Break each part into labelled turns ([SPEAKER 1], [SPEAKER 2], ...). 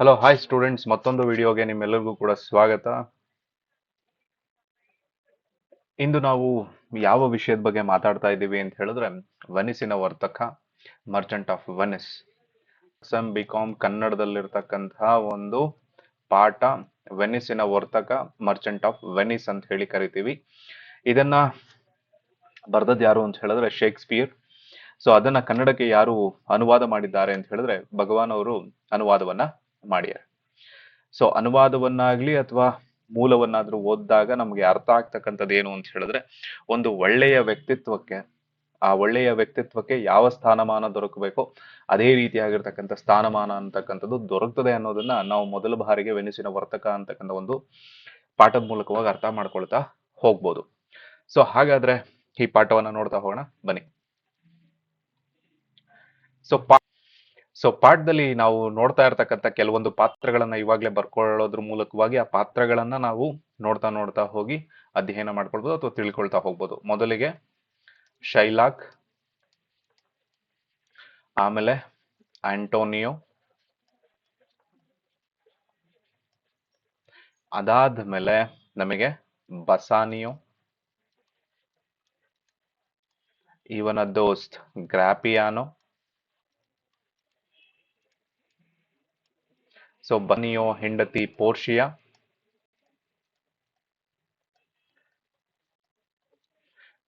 [SPEAKER 1] Hello hi students ಮತ್ತೊಂದು ವಿಡಿಯೋಗೆ ನಿಮ್ಮೆಲ್ಲರಿಗೂ ಕೂಡ ಸ್ವಾಗತ. ಇಂದು ನಾವು ಯಾವ ವಿಷಯದ ಬಗ್ಗೆ ಮಾತಾಡ್ತಾ ಇದ್ದೀವಿ ಅಂತ ಹೇಳಿದ್ರೆ, ವನಿಸಿನ ವರ್ತಕ merchant of Venice M B com ಕನ್ನಡದಲ್ಲಿರ್ತಕ್ಕಂತಹ ಒಂದು ಪಾಠ, ವೆನಿಸಿನ ವರ್ತಕ ಮರ್ಚೆಂಟ್ ಆಫ್ ವೆನಿಸ್ ಅಂತ ಹೇಳಿ ಕರಿತೀವಿ. ಇದನ್ನ ಬರ್ದದ್ ಯಾರು ಅಂತ ಹೇಳಿದ್ರೆ ಶೇಕ್ಸ್ಪಿಯರ್ ಸೊ ಅದನ್ನ ಕನ್ನಡಕ್ಕೆ ಯಾರು ಅನುವಾದ ಮಾಡಿದ್ದಾರೆ ಅಂತ ಹೇಳಿದ್ರೆ ಭಗವಾನ್ ಅವರು ಅನುವಾದವನ್ನ ಮಾಡ್ಯಾರ ಸೊ ಅನುವಾದವನ್ನಾಗ್ಲಿ ಅಥವಾ ಮೂಲವನ್ನಾದ್ರೂ ಓದಿದಾಗ ನಮ್ಗೆ ಅರ್ಥ ಆಗ್ತಕ್ಕಂಥದ್ದು ಏನು ಅಂತ ಹೇಳಿದ್ರೆ ಒಂದು ಒಳ್ಳೆಯ ವ್ಯಕ್ತಿತ್ವಕ್ಕೆ, ಆ ಒಳ್ಳೆಯ ವ್ಯಕ್ತಿತ್ವಕ್ಕೆ ಯಾವ ಸ್ಥಾನಮಾನ ದೊರಕಬೇಕೋ ಅದೇ ರೀತಿಯಾಗಿರ್ತಕ್ಕಂಥ ಸ್ಥಾನಮಾನ ಅಂತಕ್ಕಂಥದ್ದು ದೊರಕ್ತದೆ ಅನ್ನೋದನ್ನ ನಾವು ಮೊದಲ ಬಾರಿಗೆ ವೆನಿಸಿನ ವರ್ತಕ ಅಂತಕ್ಕಂಥ ಒಂದು ಪಾಠದ ಮೂಲಕವಾಗಿ ಅರ್ಥ ಮಾಡ್ಕೊಳ್ತಾ ಹೋಗ್ಬೋದು. ಸೊ ಹಾಗಾದ್ರೆ ಈ ಪಾಠವನ್ನ ನೋಡ್ತಾ ಹೋಗೋಣ. ಬನ್ನಿ. ಸೊ ಪಾ ಸೊ ಪಾಠದಲ್ಲಿ ನಾವು ನೋಡ್ತಾ ಇರ್ತಕ್ಕಂಥ ಕೆಲವೊಂದು ಪಾತ್ರಗಳನ್ನ ಇವಾಗಲೇ ಬರ್ಕೊಳ್ಳೋದ್ರ ಮೂಲಕವಾಗಿ ಆ ಪಾತ್ರಗಳನ್ನ ನಾವು ನೋಡ್ತಾ ನೋಡ್ತಾ ಹೋಗಿ ಅಧ್ಯಯನ ಮಾಡ್ಕೊಳ್ಬೋದು ಅಥವಾ ತಿಳ್ಕೊಳ್ತಾ ಹೋಗ್ಬೋದು. ಮೊದಲಿಗೆ ಶೈಲಾಕ್, ಆಮೇಲೆ ಆಂಟೋನಿಯೋ, ಅದಾದ್ಮೇಲೆ ನಮಗೆ ಬಸಾನಿಯೋ, ಇವನ ದೋಸ್ತ್ ಗ್ರಾಪಿಯಾನೋ ಸೊ ಬನಿಯೋ ಹೆಂಡತಿ Portia?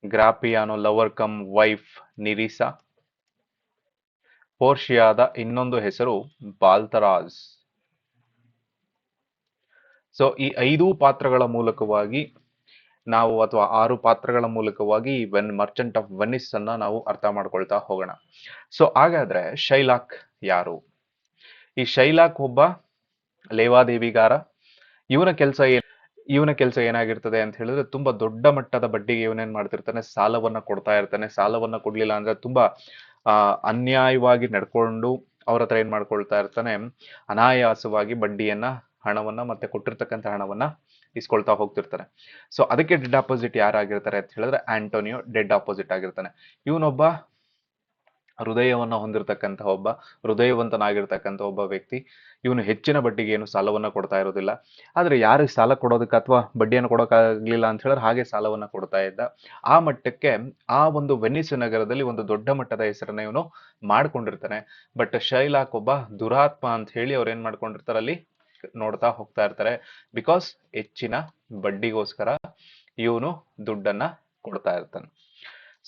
[SPEAKER 1] Gratiano lover cum wife Nerissa? ಪೋರ್ಷಿಯಾದ ಇನ್ನೊಂದು ಹೆಸರು ಬಾಲ್ತರಾಜ್. ಸೊ ಈ ಐದು ಪಾತ್ರಗಳ ಮೂಲಕವಾಗಿ ನಾವು ಅಥವಾ ಆರು ಪಾತ್ರಗಳ ಮೂಲಕವಾಗಿ ವೆನ್ ಮರ್ಚೆಂಟ್ ಆಫ್ ವೆನಿಸ್ ಅನ್ನ ನಾವು ಅರ್ಥ ಮಾಡ್ಕೊಳ್ತಾ ಹೋಗೋಣ. ಸೊ ಹಾಗಾದ್ರೆ ಶೈಲಾಕ್ ಯಾರು? ಈ ಶೈಲಾಕ್ ಒಬ್ಬ ಲೇವಾದೇವಿಗಾರ. ಇವನ ಕೆಲಸ ಏನ್, ಇವನ ಕೆಲಸ ಏನಾಗಿರ್ತದೆ ಅಂತ ಹೇಳಿದ್ರೆ ತುಂಬಾ ದೊಡ್ಡ ಮಟ್ಟದ ಬಡ್ಡಿಗೆ ಇವನೇನ್ ಮಾಡ್ತಿರ್ತಾನೆ? ಸಾಲವನ್ನ ಕೊಡ್ತಾ ಇರ್ತಾನೆ. ಸಾಲವನ್ನ ಕೊಡ್ಲಿಲ್ಲ ಅಂದ್ರೆ ತುಂಬಾ ಅನ್ಯಾಯವಾಗಿ ನಡ್ಕೊಂಡು ಅವ್ರ ಹತ್ರ ಏನ್ ಮಾಡ್ಕೊಳ್ತಾ ಇರ್ತಾನೆ? ಅನಾಯಾಸವಾಗಿ ಬಡ್ಡಿಯನ್ನ, ಹಣವನ್ನ ಮತ್ತೆ ಕೊಟ್ಟಿರ್ತಕ್ಕಂಥ ಹಣವನ್ನ ಇಸ್ಕೊಳ್ತಾ ಹೋಗ್ತಿರ್ತಾನೆ. ಸೊ ಅದಕ್ಕೆ ಡೆಡ್ ಆಪೋಸಿಟ್ ಯಾರಾಗಿರ್ತಾರೆ ಅಂತ ಹೇಳಿದ್ರೆ ಆಂಟೋನಿಯೋ ಡೆಡ್ ಆಪೋಸಿಟ್ ಆಗಿರ್ತಾನೆ. ಇವನೊಬ್ಬ ಹೃದಯವನ್ನ ಹೊಂದಿರತಕ್ಕಂಥ ಒಬ್ಬ, ಹೃದಯವಂತನಾಗಿರ್ತಕ್ಕಂಥ ಒಬ್ಬ ವ್ಯಕ್ತಿ, ಇವನು ಹೆಚ್ಚಿನ ಬಡ್ಡಿಗೆ ಏನು ಸಾಲವನ್ನ ಕೊಡ್ತಾ ಇರೋದಿಲ್ಲ. ಆದ್ರೆ ಯಾರಿಗೆ ಸಾಲ ಕೊಡೋದಕ್ಕೆ ಅಥವಾ ಬಡ್ಡಿಯನ್ನು ಕೊಡೋಕ್ಕಾಗಲಿಲ್ಲ ಅಂತ ಹೇಳಿದ್ರೆ ಹಾಗೆ ಸಾಲವನ್ನ ಕೊಡ್ತಾ ಇದ್ದ. ಆ ಮಟ್ಟಕ್ಕೆ ಆ ಒಂದು ವೆನಿಸ್ ನಗರದಲ್ಲಿ ಒಂದು ದೊಡ್ಡ ಮಟ್ಟದ ಹೆಸರನ್ನ ಇವನು ಮಾಡ್ಕೊಂಡಿರ್ತಾನೆ. ಬಟ್ ಶೈಲಾಕ್ ಒಬ್ಬ ದುರಾತ್ಮ ಅಂತ ಹೇಳಿ ಅವ್ರು ಏನ್ ಮಾಡ್ಕೊಂಡಿರ್ತಾರೆ ಅಲ್ಲಿ ನೋಡ್ತಾ ಹೋಗ್ತಾ ಇರ್ತಾರೆ. ಬಿಕಾಸ್ ಹೆಚ್ಚಿನ ಬಡ್ಡಿಗೋಸ್ಕರ ಇವನು ದುಡ್ಡನ್ನ ಕೊಡ್ತಾ ಇರ್ತಾನೆ.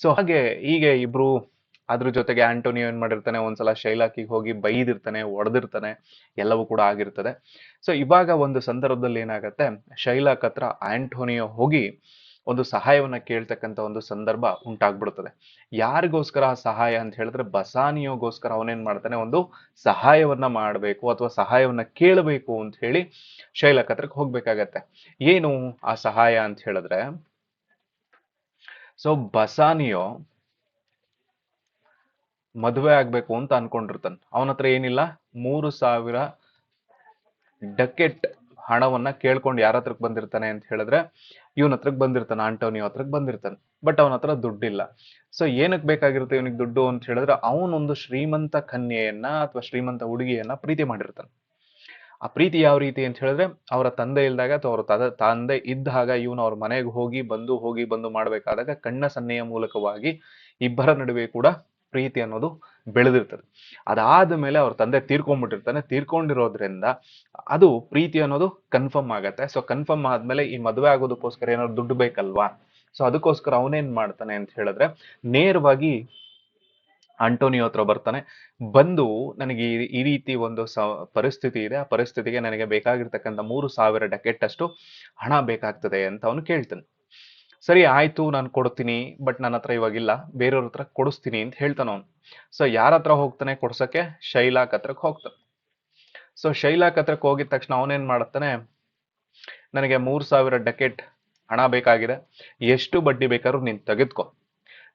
[SPEAKER 1] ಸೊ ಹಾಗೆ ಹೀಗೆ ಇಬ್ರು ಅದ್ರ ಜೊತೆಗೆ ಆಂಟೋನಿಯೋ ಏನ್ ಮಾಡಿರ್ತಾನೆ, ಒಂದ್ಸಲ ಶೈಲಾಕಿಗೆ ಹೋಗಿ ಬೈದಿರ್ತಾನೆ, ಒಡೆದಿರ್ತಾನೆ, ಎಲ್ಲವೂ ಕೂಡ ಆಗಿರ್ತದೆ. ಸೊ ಇವಾಗ ಒಂದು ಸಂದರ್ಭದಲ್ಲಿ ಏನಾಗತ್ತೆ, ಶೈಲಾಕ್ ಹತ್ರ ಆಂಟೋನಿಯೋ ಹೋಗಿ ಒಂದು ಸಹಾಯವನ್ನ ಕೇಳ್ತಕ್ಕಂಥ ಒಂದು ಸಂದರ್ಭ ಉಂಟಾಗ್ಬಿಡುತ್ತದೆ ಯಾರಿಗೋಸ್ಕರ ಆ ಸಹಾಯ ಅಂತ ಹೇಳಿದ್ರೆ, ಬಸಾನಿಯೋಗೋಸ್ಕರ ಅವನೇನ್ ಮಾಡ್ತಾನೆ, ಒಂದು ಸಹಾಯವನ್ನ ಮಾಡಬೇಕು ಅಥವಾ ಸಹಾಯವನ್ನ ಕೇಳಬೇಕು ಅಂತ ಹೇಳಿ ಶೈಲಾಕ್ ಹತ್ರಕ್ಕೆ ಹೋಗ್ಬೇಕಾಗತ್ತೆ. ಏನು ಆ ಸಹಾಯ ಅಂತ ಹೇಳಿದ್ರೆ ಸೊ ಬಸಾನಿಯೋ ಮದುವೆ ಆಗ್ಬೇಕು ಅಂತ ಅನ್ಕೊಂಡಿರ್ತಾನೆ. ಅವನ ಹತ್ರ ಏನಿಲ್ಲ, ಮೂರು ಸಾವಿರ ಡಕೆಟ್ ಹಣವನ್ನ ಕೇಳ್ಕೊಂಡು ಯಾರ ಹತ್ರಕ್ ಬಂದಿರ್ತಾನೆ ಅಂತ ಹೇಳಿದ್ರೆ, ಇವನ ಹತ್ರಕ್ ಬಂದಿರ್ತಾನೆ, ಆಂಟೋನಿಯೋ ಹತ್ರಕ್ ಬಂದಿರ್ತಾನೆ. ಬಟ್ ಅವನ ಹತ್ರ ದುಡ್ಡಿಲ್ಲ. ಸೊ ಏನಕ್ಕೆ ಬೇಕಾಗಿರುತ್ತೆ ಇವನಿಗೆ ದುಡ್ಡು ಅಂತ ಹೇಳಿದ್ರೆ, ಅವನೊಂದು ಶ್ರೀಮಂತ ಕನ್ಯೆಯನ್ನ ಅಥವಾ ಶ್ರೀಮಂತ ಹುಡುಗಿಯನ್ನ ಪ್ರೀತಿ ಮಾಡಿರ್ತಾನೆ. ಆ ಪ್ರೀತಿ ಯಾವ ರೀತಿ ಅಂತ ಹೇಳಿದ್ರೆ, ಅವರ ತಂದೆ ಇಲ್ದಾಗ ಅಥವಾ ಅವ್ರ ತದ, ತಂದೆ ಇದ್ದಾಗ ಇವನು ಅವ್ರ ಮನೆಗೆ ಹೋಗಿ ಬಂದು ಹೋಗಿ ಬಂದು ಮಾಡ್ಬೇಕಾದಾಗ ಕಣ್ಣ ಸನ್ನೆಯ ಮೂಲಕವಾಗಿ ಇಬ್ಬರ ನಡುವೆ ಕೂಡ ಪ್ರೀತಿ ಅನ್ನೋದು ಬೆಳೆದಿರ್ತದೆ. ಅದಾದ ಮೇಲೆ ಅವ್ರ ತಂದೆ ತೀರ್ಕೊಂಡ್ಬಿಟ್ಟಿರ್ತಾನೆ. ತೀರ್ಕೊಂಡಿರೋದ್ರಿಂದ ಅದು ಪ್ರೀತಿ ಅನ್ನೋದು ಕನ್ಫರ್ಮ್ ಆಗತ್ತೆ. ಸೊ ಕನ್ಫರ್ಮ್ ಆದ್ಮೇಲೆ ಈ ಮದುವೆ ಆಗೋದಕ್ಕೋಸ್ಕರ ಏನಾದ್ರು ದುಡ್ಡು ಬೇಕಲ್ವಾ? ಸೊ ಅದಕ್ಕೋಸ್ಕರ ಅವನೇನ್ ಮಾಡ್ತಾನೆ ಅಂತ ಹೇಳಿದ್ರೆ ನೇರವಾಗಿ ಆಂಟೋನಿಯೋ ಹತ್ರ ಬರ್ತಾನೆ. ಬಂದು ನನಗೆ ಈ ರೀತಿ ಒಂದು ಸ, ಪರಿಸ್ಥಿತಿ ಇದೆ. ಆ ಪರಿಸ್ಥಿತಿಗೆ ನನಗೆ ಬೇಕಾಗಿರ್ತಕ್ಕಂಥ ಮೂರು ಸಾವಿರ ಡಕೆಟ್ ಅಷ್ಟು ಹಣ ಬೇಕಾಗ್ತದೆ ಅಂತ ಅವನು ಕೇಳ್ತಾನೆ. ಸರಿ, ಆಯ್ತು, ನಾನು ಕೊಡ್ತೀನಿ, ಬಟ್ ನನ್ನ ಹತ್ರ ಇವಾಗಿಲ್ಲ, ಬೇರೆಯವ್ರ ಹತ್ರ ಕೊಡಿಸ್ತೀನಿ ಅಂತ ಹೇಳ್ತಾನೆ ಅವನು. ಸೊ ಯಾರ ಹತ್ರ ಹೋಗ್ತಾನೆ ಕೊಡ್ಸೋಕ್ಕೆ ಶೈಲಾಕ್ ಹತ್ರಕ್ಕೆ ಹೋಗ್ತಾನೆ. ಸೊ ಶೈಲಾಕ್ ಹತ್ರಕ್ಕೆ ಹೋಗಿದ ತಕ್ಷಣ ಅವನೇನ್ ಮಾಡ್ತಾನೆ? ನನಗೆ ಮೂರು ಸಾವಿರ ಡಕೆಟ್ ಹಣ ಬೇಕಾಗಿದೆ. ಎಷ್ಟು ಬಡ್ಡಿ ಬೇಕಾದ್ರೂ ನೀನು ತೆಗೆದ್ಕೊ.